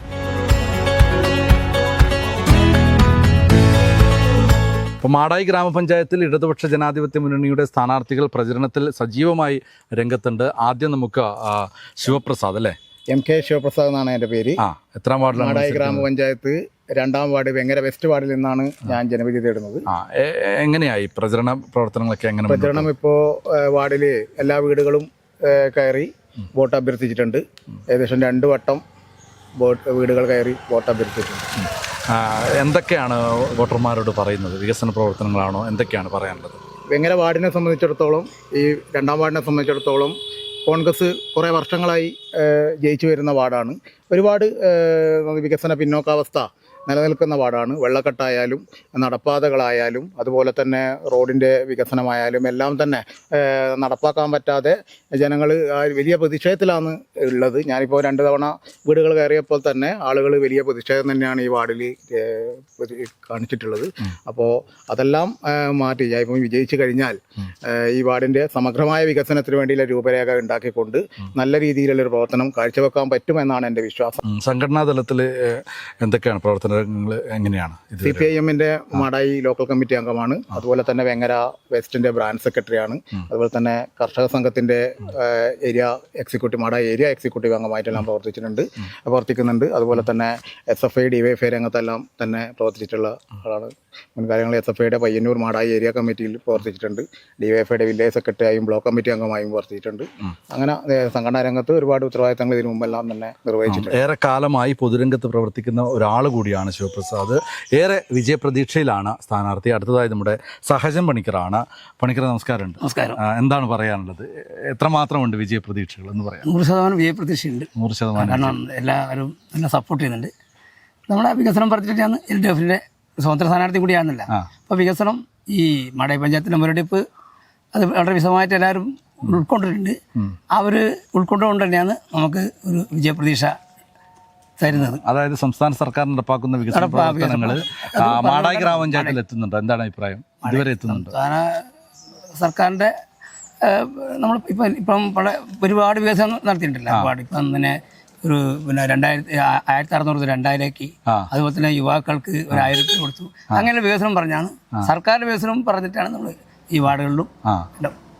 ഇപ്പോൾ മാടായി ഗ്രാമപഞ്ചായത്തിൽ ഇടതുപക്ഷ ജനാധിപത്യ മുന്നണിയുടെ സ്ഥാനാർത്ഥികൾ പ്രചരണത്തിൽ സജീവമായി രംഗത്തുണ്ട്. ആദ്യം നമുക്ക് ശിവപ്രസാദ് അല്ലേ? എം കെ ശിവപ്രസാദ് എന്നാണ് എന്റെ പേര്. എത്രാം വാർഡിലാണ് മാടായി? ഗ്രാമപഞ്ചായത്ത് രണ്ടാം വാർഡ് വെങ്ങര വെസ്റ്റ് വാർഡിൽ നിന്നാണ് ഞാൻ ജനവിധി തേടുന്നത്. എങ്ങനെയായി? പ്രചരണ പ്രവർത്തനങ്ങളൊക്കെ എങ്ങനെ പ്രചരണം ഇപ്പോൾ വാർഡിൽ എല്ലാ വീടുകളും കയറി വോട്ട് അഭ്യർത്ഥിച്ചിട്ടുണ്ട്. ഏകദേശം രണ്ട് വട്ടം വീടുകൾ കയറി വോട്ട് അഭ്യർത്ഥിച്ചിട്ടുണ്ട്. എന്തൊക്കെയാണ് വോട്ടർമാരോട് പറയുന്നത്? വികസന പ്രവർത്തനങ്ങളാണോ? എന്തൊക്കെയാണ് പറയാനുള്ളത്? വെങ്ങര വാർഡിനെ സംബന്ധിച്ചിടത്തോളം ഈ രണ്ടാം വാർഡിനെ സംബന്ധിച്ചിടത്തോളം കോൺഗ്രസ് കുറേ വർഷങ്ങളായി ജയിച്ചു വരുന്ന വാർഡാണ്. ഒരുപാട് വികസന പിന്നോക്കാവസ്ഥ നിലനിൽക്കുന്ന വാർഡാണ് വെള്ളക്കെട്ടായാലും നടപ്പാതകളായാലും അതുപോലെ തന്നെ റോഡിന്റെ വികസനമായാലും എല്ലാം തന്നെ നടപ്പാക്കാൻ പറ്റാതെ ജനങ്ങൾ വലിയ പ്രതിഷേധത്തിലാണ് ഉള്ളത്. ഞാനിപ്പോൾ രണ്ട് തവണ വീടുകൾ കയറിയപ്പോൾ തന്നെ ആളുകൾ വലിയ പ്രതിഷേധം തന്നെയാണ് ഈ വാർഡിൽ കാണിച്ചിട്ടുള്ളത്. അപ്പോൾ അതെല്ലാം മാറ്റി ഇപ്പം വിജയിച്ചു കഴിഞ്ഞാൽ ഈ വാർഡിന്റെ സമഗ്രമായ വികസനത്തിന് വേണ്ടിയുള്ള രൂപരേഖ ഉണ്ടാക്കിക്കൊണ്ട് നല്ല രീതിയിലുള്ള ഒരു പ്രവർത്തനം കാഴ്ചവെക്കാൻ പറ്റുമെന്നാണ് എന്റെ വിശ്വാസം. സംഘടനാ തലത്തിൽ എന്തൊക്കെയാണ് പ്രവർത്തനങ്ങൾ എങ്ങനെയാണ് സി പി ഐ എമ്മിന്റെ മാടായി ലോക്കൽ കമ്മിറ്റി അംഗമാണ്. അതുപോലെ തന്നെ വെങ്ങര വെസ്റ്റിന്റെ ബ്രാഞ്ച് സെക്രട്ടറിയാണ്. അതുപോലെ തന്നെ കർഷക സംഘത്തിന്റെ area executive Madayi area executive അംഗമായിട്ടെല്ലാം പ്രവർത്തിച്ചിട്ടുണ്ട് പ്രവർത്തിക്കുന്നുണ്ട്. അതുപോലെ തന്നെ S F I D Y F I രംഗത്തെല്ലാം തന്നെ പ്രവർത്തിച്ചിട്ടുള്ള ആളാണ്. മുൻകാലങ്ങളിൽ എസ് എഫ് ഐയുടെ പയ്യന്നൂർ മാടായി ഏരിയ കമ്മിറ്റിയിൽ പ്രവർത്തിച്ചിട്ടുണ്ട്. ഡി വൈ എഫ് ഐയുടെ വില്ലേജ് സെക്രട്ടറിയായും ബ്ലോക്ക് കമ്മിറ്റി അംഗമായും പ്രവർത്തിച്ചിട്ടുണ്ട്. അങ്ങനെ സംഘടനാ രംഗത്ത് ഒരുപാട് ഉത്തരവാദിത്തങ്ങൾ ഇതിനു മുമ്പെല്ലാം തന്നെ നിർവഹിച്ചിട്ടുണ്ട്. ഏറെ കാലമായി പൊതുരംഗത്ത് പ്രവർത്തിക്കുന്ന ഒരാൾ കൂടിയാണ് ശിവപ്രസാദ്. ഏറെ വിജയപ്രതീക്ഷയിലാണ് സ്ഥാനാർത്ഥി. അടുത്തതായി നമ്മുടെ സഹജൻ പണിക്കറാണ് പണിക്കർ നമസ്കാരമുണ്ട് നമസ്കാരം. എന്താണ് പറയാനുള്ളത്? എത്രമാത്രമുണ്ട് വിജയപ്രതീക്ഷകൾ എന്ന് പറയാം? നൂറ് ശതമാനം വിജയപ്രതീക്ഷയുണ്ട്. നൂറ് ശതമാനം കാരണം എല്ലാവരും എന്നെ സപ്പോർട്ട് ചെയ്യുന്നുണ്ട്. നമ്മുടെ വികസനം പറഞ്ഞിട്ടാണ് എൽ ഡി എഫിന്റെ സ്വതന്ത്ര സ്ഥാനാർത്ഥി കൂടിയാണെന്നില്ല അപ്പൊ അപ്പോൾ വികസനം ഈ മടയ പഞ്ചായത്തിന്റെ മുരടിപ്പ് അത് വളരെ വിശദമായിട്ട് എല്ലാവരും ഉൾക്കൊണ്ടിട്ടുണ്ട്. അവർ ഉൾക്കൊണ്ടുകൊണ്ട് തന്നെയാണ് നമുക്ക് ഒരു വിജയപ്രതീക്ഷ തരുന്നത്. അതായത് സംസ്ഥാന സർക്കാർ നടപ്പാക്കുന്ന വികസന പ്രവർത്തനങ്ങൾ മാടായി ഗ്രാമപഞ്ചായത്തിൽ എത്തുന്നുണ്ട്. എന്താണ് അഭിപ്രായം? ഇതുവരെ എത്തുന്നുണ്ട്? സർക്കാരിന്റെ നമ്മൾ ഇപ്പം ഇപ്പം ഒരുപാട് വികസനം നടത്തിയിട്ടില്ല ഒരുപാട് ഇപ്പം തന്നെ ഒരു പിന്നെ രണ്ടായിരത്തി ആയിരത്തി അറുന്നൂറ് രണ്ടായിരേക്ക്. അതുപോലെ തന്നെ യുവാക്കൾക്ക് ഒരു ആയിരത്തി കൊടുത്തു. അങ്ങനെ വികസനം പറഞ്ഞാണ്. സർക്കാരിന്റെ വികസനം പറഞ്ഞിട്ടാണ് നമ്മൾ ഈ വാർഡുകളിലും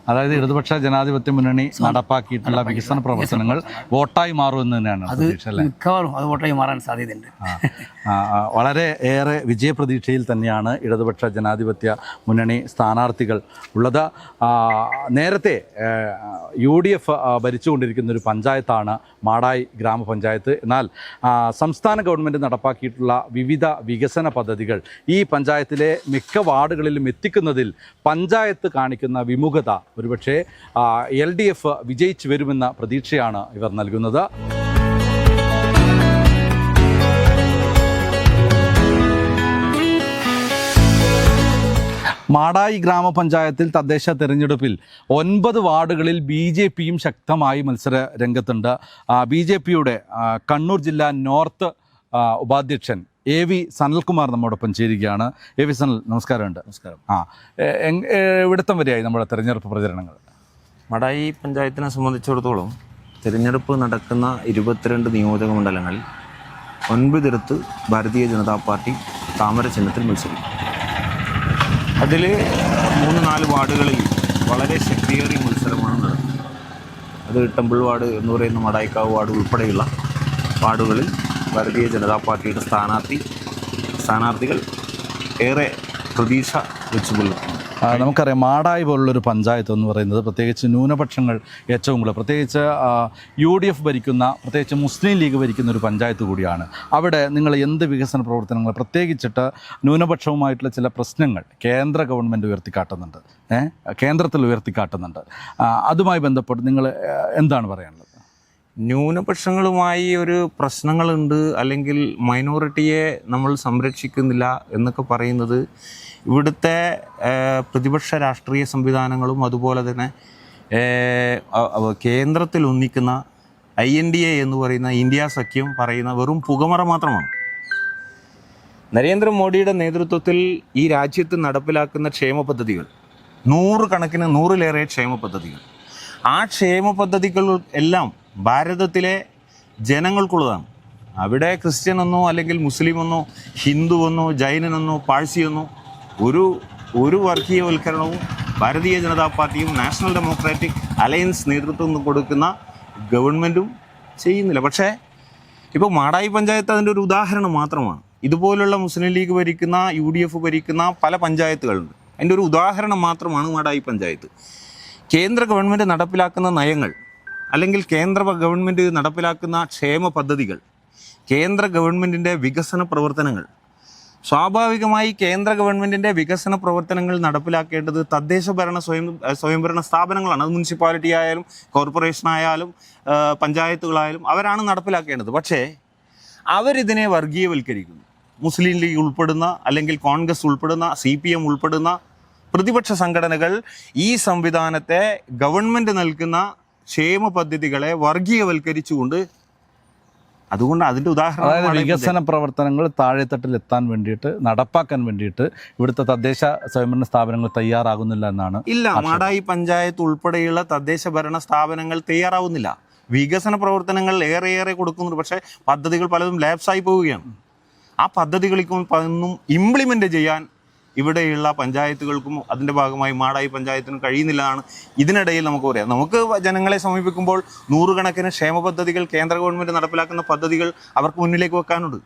അതായത് ഇടതുപക്ഷ ജനാധിപത്യ മുന്നണി നടപ്പാക്കിയിട്ടുള്ള വികസന പ്രവർത്തനങ്ങൾ വോട്ടായി മാറുമെന്ന് തന്നെയാണ് പ്രതീക്ഷ അല്ലേ? മിക്കവാറും അത് വോട്ടായി മാറാൻ സാധ്യതയുണ്ട്. വളരെ ഏറെ വിജയപ്രതീക്ഷയിൽ തന്നെയാണ് ഇടതുപക്ഷ ജനാധിപത്യ മുന്നണി സ്ഥാനാർത്ഥികൾ ഉള്ളത്. നേരത്തെ യു ഡി എഫ് ഭരിച്ചുകൊണ്ടിരിക്കുന്ന ഒരു പഞ്ചായത്താണ് മാടായി ഗ്രാമപഞ്ചായത്ത്. എന്നാൽ സംസ്ഥാന ഗവൺമെന്റ് നടപ്പാക്കിയിട്ടുള്ള വിവിധ വികസന പദ്ധതികൾ ഈ പഞ്ചായത്തിലെ മിക്ക വാർഡുകളിലും എത്തിക്കുന്നതിൽ പഞ്ചായത്ത് കാണിക്കുന്ന വിമുഖത ഒരുപക്ഷെ എൽ ഡി എഫ് വിജയിച്ചു വരുമെന്ന പ്രതീക്ഷയാണ് ഇവർ നൽകുന്നത്. മാടായി ഗ്രാമപഞ്ചായത്തിൽ തദ്ദേശ തെരഞ്ഞെടുപ്പിൽ ഒൻപത് വാർഡുകളിൽ ബി ജെ പിയും ശക്തമായി മത്സര രംഗത്തുണ്ട് ബി ജെ പിയുടെ കണ്ണൂർ ജില്ലാ നോർത്ത് ഉപാധ്യക്ഷൻ എ വി സനൽകുമാർ നമ്മോടൊപ്പം ചേരുകയാണ്. എ വി സനൽ നമസ്കാരമുണ്ട്. നമസ്കാരം. ആ എവിടത്തം വരെയായി നമ്മുടെ തെരഞ്ഞെടുപ്പ് പ്രചരണങ്ങൾ. മടായി പഞ്ചായത്തിനെ സംബന്ധിച്ചിടത്തോളം തിരഞ്ഞെടുപ്പ് നടക്കുന്ന ഇരുപത്തിരണ്ട് നിയോജക മണ്ഡലങ്ങളിൽ ഒൻപതിടത്ത് ഭാരതീയ ജനതാ പാർട്ടി താമര ചിഹ്നത്തിൽ മത്സരിക്കും. അതിൽ മൂന്ന് നാല് വാർഡുകളിൽ വളരെ ശക്തിയേറിയ മത്സരമാണ് നടക്കുന്നത്. അത് ടെമ്പിൾ വാർഡ് എന്ന് പറയുന്ന മടായിക്കാവ് വാർഡ് ഉൾപ്പെടെയുള്ള വാർഡുകളിൽ ഭാരതീയ ജനതാ പാർട്ടിയുടെ സ്ഥാനാർത്ഥി സ്ഥാനാർത്ഥികൾ ഏറെ പ്രതീക്ഷ വെച്ചു പുലർത്തുന്നു നമുക്കറിയാം മാടായി പോലുള്ളൊരു പഞ്ചായത്ത് എന്ന് പറയുന്നത് പ്രത്യേകിച്ച് ന്യൂനപക്ഷങ്ങൾ ഏറ്റവും കൂടുതൽ പ്രത്യേകിച്ച് യു ഡി എഫ് ഭരിക്കുന്ന പ്രത്യേകിച്ച് മുസ്ലിം ലീഗ് ഭരിക്കുന്ന ഒരു പഞ്ചായത്ത് കൂടിയാണ്. അവിടെ നിങ്ങൾ എന്ത് വികസന പ്രവർത്തനങ്ങൾ പ്രത്യേകിച്ചിട്ട് ന്യൂനപക്ഷവുമായിട്ടുള്ള ചില പ്രശ്നങ്ങൾ കേന്ദ്ര ഗവൺമെന്റ് ഉയർത്തിക്കാട്ടുന്നുണ്ട്. കേന്ദ്രത്തിൽ ഉയർത്തിക്കാട്ടുന്നുണ്ട്. അതുമായി ബന്ധപ്പെട്ട് നിങ്ങൾ എന്താണ് പറയാനുള്ളത്? ന്യൂനപക്ഷങ്ങളുമായി ഒരു പ്രശ്നങ്ങളുണ്ട് അല്ലെങ്കിൽ മൈനോറിറ്റിയെ നമ്മൾ സംരക്ഷിക്കുന്നില്ല എന്നൊക്കെ പറയുന്നത് ഇവിടുത്തെ പ്രതിപക്ഷ രാഷ്ട്രീയ സംവിധാനങ്ങളും അതുപോലെ തന്നെ കേന്ദ്രത്തിൽ ഒന്നിക്കുന്ന ഐ എൻ ഡി എ എന്ന് പറയുന്ന ഇന്ത്യ സഖ്യം പറയുന്ന വെറും പുകമറ മാത്രമാണ്. നരേന്ദ്രമോദിയുടെ നേതൃത്വത്തിൽ ഈ രാജ്യത്ത് നടപ്പിലാക്കുന്ന ക്ഷേമ പദ്ധതികൾ നൂറുകണക്കിന് നൂറിലേറെ ക്ഷേമ പദ്ധതികൾ. ആ ക്ഷേമ പദ്ധതികൾ എല്ലാം ഭാരതത്തിലെ ജനങ്ങൾക്കുള്ളതാണ്. അവിടെ ക്രിസ്ത്യനെന്നോ അല്ലെങ്കിൽ മുസ്ലിമെന്നോ ഹിന്ദുവെന്നോ ജൈനനെന്നോ പാഴ്സിയെന്നോ ഒരു ഒരു വർഗീയവൽക്കരണവും ഭാരതീയ ജനതാ പാർട്ടിയും നാഷണൽ ഡെമോക്രാറ്റിക് അലയൻസ് നേതൃത്വം കൊടുക്കുന്ന ഗവൺമെന്റും ചെയ്യുന്നില്ല. പക്ഷേ ഇപ്പോൾ മാടായി പഞ്ചായത്ത് അതിന്റെ ഒരു ഉദാഹരണം മാത്രമാണ്. ഇതുപോലുള്ള മുസ്ലിം ലീഗ് ഭരിക്കുന്ന യു ഡി എഫ് ഭരിക്കുന്ന പല പഞ്ചായത്തുകളുണ്ട്. അതിന്റെ ഒരു ഉദാഹരണം മാത്രമാണ് മാടായി പഞ്ചായത്ത്. കേന്ദ്ര ഗവൺമെന്റ് നടപ്പിലാക്കുന്ന നയങ്ങൾ അല്ലെങ്കിൽ കേന്ദ്ര ഗവൺമെന്റ് നടപ്പിലാക്കുന്ന ക്ഷേമ പദ്ധതികൾ കേന്ദ്ര ഗവൺമെന്റിന്റെ വികസന പ്രവർത്തനങ്ങൾ. സ്വാഭാവികമായി കേന്ദ്ര ഗവൺമെന്റിന്റെ വികസന പ്രവർത്തനങ്ങൾ നടപ്പിലാക്കേണ്ടത് തദ്ദേശ ഭരണ സ്വയം സ്വയംഭരണ സ്ഥാപനങ്ങളാണ്. അത് മുനിസിപ്പാലിറ്റി ആയാലും കോർപ്പറേഷൻ ആയാലും പഞ്ചായത്തുകളായാലും അവരാണ് നടപ്പിലാക്കേണ്ടത്. പക്ഷേ അവരിതിനെ വർഗീയവൽക്കരിക്കുന്നു. മുസ്ലിം ലീഗ് ഉൾപ്പെടുന്ന അല്ലെങ്കിൽ കോൺഗ്രസ് ഉൾപ്പെടുന്ന സി പി എം ഉൾപ്പെടുന്ന പ്രതിപക്ഷ സംഘടനകൾ ഈ സംവിധാനത്തെ ഗവൺമെന്റ് നൽകുന്ന ക്ഷേമ പദ്ധതികളെ വർഗീയവൽക്കരിച്ചുകൊണ്ട് അതുകൊണ്ട് അതിന്റെ അതായത് ഉദാഹരണം വികസന പ്രവർത്തനങ്ങൾ താഴെത്തട്ടിൽ എത്താൻ വേണ്ടിയിട്ട് നടപ്പാക്കാൻ വേണ്ടിയിട്ട് ഇവിടുത്തെ തദ്ദേശ സ്വയംഭരണ സ്ഥാപനങ്ങൾ തയ്യാറാകുന്നില്ല എന്നാണ് ഇല്ല മാടായി പഞ്ചായത്ത് ഉൾപ്പെടെയുള്ള തദ്ദേശ ഭരണ സ്ഥാപനങ്ങൾ തയ്യാറാവുന്നില്ല. വികസന പ്രവർത്തനങ്ങൾ ഏറെ ഏറെ കൊടുക്കുന്നുണ്ട്. പക്ഷേ പദ്ധതികൾ പലതും ലാപ്സായി പോവുകയാണ്. ആ പദ്ധതികളിൽ ഒന്നും ഇംപ്ലിമെന്റ് ചെയ്യാൻ ഇവിടെയുള്ള പഞ്ചായത്തുകൾക്കും അതിന്റെ ഭാഗമായി മാടായി പഞ്ചായത്തിനും കഴിയുന്നില്ലതാണ്. ഇതിനിടയിൽ നമുക്ക് പറയാം. നമുക്ക് ജനങ്ങളെ സമീപിക്കുമ്പോൾ നൂറുകണക്കിന് ക്ഷേമ പദ്ധതികൾ കേന്ദ്ര ഗവൺമെന്റ് നടപ്പിലാക്കുന്ന പദ്ധതികൾ അവർക്ക് മുന്നിലേക്ക് വെക്കാനുണ്ട്.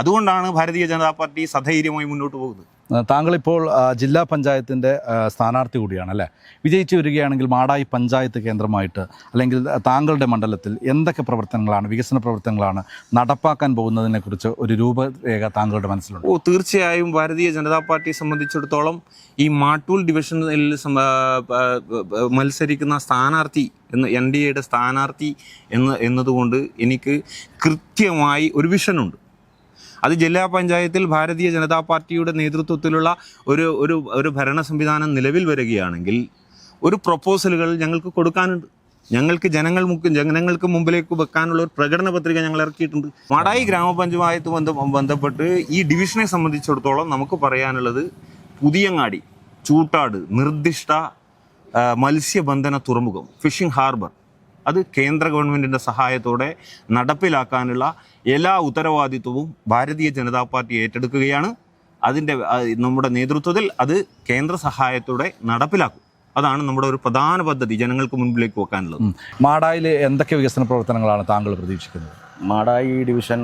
അതുകൊണ്ടാണ് ഭാരതീയ ജനതാ പാർട്ടി സധൈര്യമായി മുന്നോട്ട് പോകുന്നത്. താങ്കളിപ്പോൾ ജില്ലാ പഞ്ചായത്തിന്റെ സ്ഥാനാർത്ഥി കൂടിയാണ് അല്ലേ? വിജയിച്ചു വരികയാണെങ്കിൽ മാടായി പഞ്ചായത്ത് കേന്ദ്രമായിട്ട് അല്ലെങ്കിൽ താങ്കളുടെ മണ്ഡലത്തിൽ എന്തൊക്കെ പ്രവർത്തനങ്ങളാണ് വികസന പ്രവർത്തനങ്ങളാണ് നടപ്പാക്കാൻ പോകുന്നതിനെക്കുറിച്ച് ഒരു രൂപരേഖ താങ്കളുടെ മനസ്സിലുണ്ട്? ഓ തീർച്ചയായും ഭാരതീയ ജനതാ പാർട്ടിയെ സംബന്ധിച്ചിടത്തോളം ഈ മാട്ടൂൽ ഡിവിഷനിൽ മത്സരിക്കുന്ന സ്ഥാനാർത്ഥി എന്ന് എൻ ഡി എയുടെ സ്ഥാനാർത്ഥി എന്ന് എന്നതുകൊണ്ട് എനിക്ക് കൃത്യമായി ഒരു വിഷനുണ്ട്. അത് ജില്ലാ പഞ്ചായത്തിൽ ഭാരതീയ ജനതാ പാർട്ടിയുടെ നേതൃത്വത്തിലുള്ള ഒരു ഒരു ഒരു ഭരണ സംവിധാനം നിലവിൽ വരികയാണെങ്കിൽ ഒരു പ്രൊപ്പോസലുകൾ ഞങ്ങൾക്ക് കൊടുക്കാനുണ്ട്. ഞങ്ങൾക്ക് ജനങ്ങൾ ജനങ്ങൾക്ക് മുമ്പിലേക്ക് വെക്കാനുള്ള ഒരു പ്രകടന പത്രിക ഞങ്ങൾ ഇറക്കിയിട്ടുണ്ട്. മടായി ഗ്രാമപഞ്ചായത്ത് ബന്ധ ബന്ധപ്പെട്ട് ഈ ഡിവിഷനെ സംബന്ധിച്ചിടത്തോളം നമുക്ക് പറയാനുള്ളത് പുതിയങ്ങാടി ചൂട്ടാട് നിർദ്ദിഷ്ട മത്സ്യബന്ധന തുറമുഖം ഫിഷിംഗ് ഹാർബർ അത് കേന്ദ്ര ഗവൺമെന്റിന്റെ സഹായത്തോടെ നടപ്പിലാക്കാനുള്ള എല്ലാ ഉത്തരവാദിത്വവും ഭാരതീയ ജനതാ പാർട്ടി ഏറ്റെടുക്കുകയാണ്. അതിന്റെ നമ്മുടെ നേതൃത്വത്തിൽ അത് കേന്ദ്ര സഹായത്തോടെ നടപ്പിലാക്കും. അതാണ് നമ്മുടെ ഒരു പ്രധാന പദ്ധതി ജനങ്ങൾക്ക് മുൻപിലേക്ക് വെക്കാനുള്ളത്. മാടായിൽ എന്തൊക്കെ വികസന പ്രവർത്തനങ്ങളാണ് താങ്കൾ പ്രതീക്ഷിക്കുന്നത്? മാടായി ഡിവിഷൻ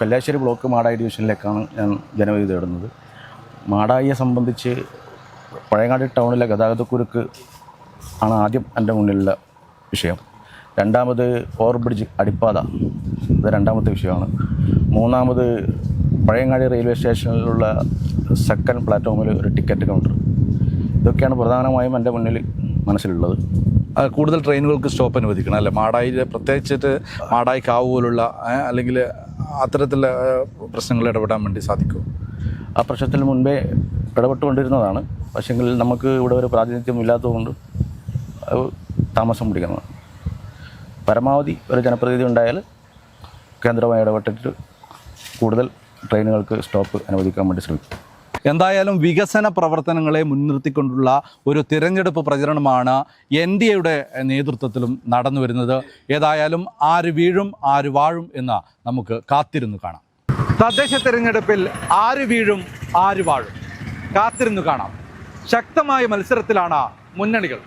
കല്യാശ്ശേരി ബ്ലോക്ക് മാടായി ഡിവിഷനിലേക്കാണ് ഞാൻ ജനവിധി തേടുന്നത്. മാടായിയെ സംബന്ധിച്ച് പഴയങ്ങാടി ടൗണിലെ ഗതാഗതക്കുരുക്ക് ആണ് ആദ്യം എന്റെ മുന്നിലുള്ള വിഷയം. രണ്ടാമത് ഓവർ ബ്രിഡ്ജ് അടിപ്പാത. അത് രണ്ടാമത്തെ വിഷയമാണ്. മൂന്നാമത് പഴയങ്ങാടി റെയിൽവേ സ്റ്റേഷനിലുള്ള സെക്കൻഡ് പ്ലാറ്റ്ഫോമിൽ ഒരു ടിക്കറ്റ് കൗണ്ടർ. ഇതൊക്കെയാണ് പ്രധാനമായും എന്റെ മുന്നിൽ മനസ്സിലുള്ളത്. കൂടുതൽ ട്രെയിനുകൾക്ക് സ്റ്റോപ്പ് അനുവദിക്കണം അല്ലേ? മാടായിൽ പ്രത്യേകിച്ചിട്ട് മാടായി കാവ് പോലുള്ള അല്ലെങ്കിൽ അത്തരത്തിലുള്ള പ്രശ്നങ്ങളിൽ പ്രശ്നങ്ങൾ ഇടപെടാൻ വേണ്ടി സാധിക്കും ആ പ്രശ്നത്തിന് മുൻപേ ഇടപെട്ടുകൊണ്ടിരുന്നതാണ്. പക്ഷേങ്കിൽ നമുക്ക് ഇവിടെ ഒരു പ്രാതിനിധ്യം ഇല്ലാത്തതുകൊണ്ട് താമസം പിടിക്കുന്നതാണ് പരമാവധി ഒരു ജനപ്രതിനിധി ഉണ്ടായാൽ കേന്ദ്രമായി ഇടപെട്ടിട്ട് കൂടുതൽ ട്രെയിനുകൾക്ക് സ്റ്റോപ്പ് അനുവദിക്കാൻ വേണ്ടി ശ്രമിക്കും. എന്തായാലും വികസന പ്രവർത്തനങ്ങളെ മുൻനിർത്തിക്കൊണ്ടുള്ള ഒരു തിരഞ്ഞെടുപ്പ് പ്രചരണമാണ് എൻ ഡി എയുടെ നേതൃത്വത്തിലും നടന്നു വരുന്നത്. ഏതായാലും ആര് വീഴും ആര് വാഴും എന്ന് നമുക്ക് കാത്തിരുന്നു കാണാം. തദ്ദേശ തിരഞ്ഞെടുപ്പിൽ ആര് വീഴും ആര് വാഴും? കാത്തിരുന്നു കാണാം. ശക്തമായ മത്സരത്തിലാണ് മുന്നണികൾ.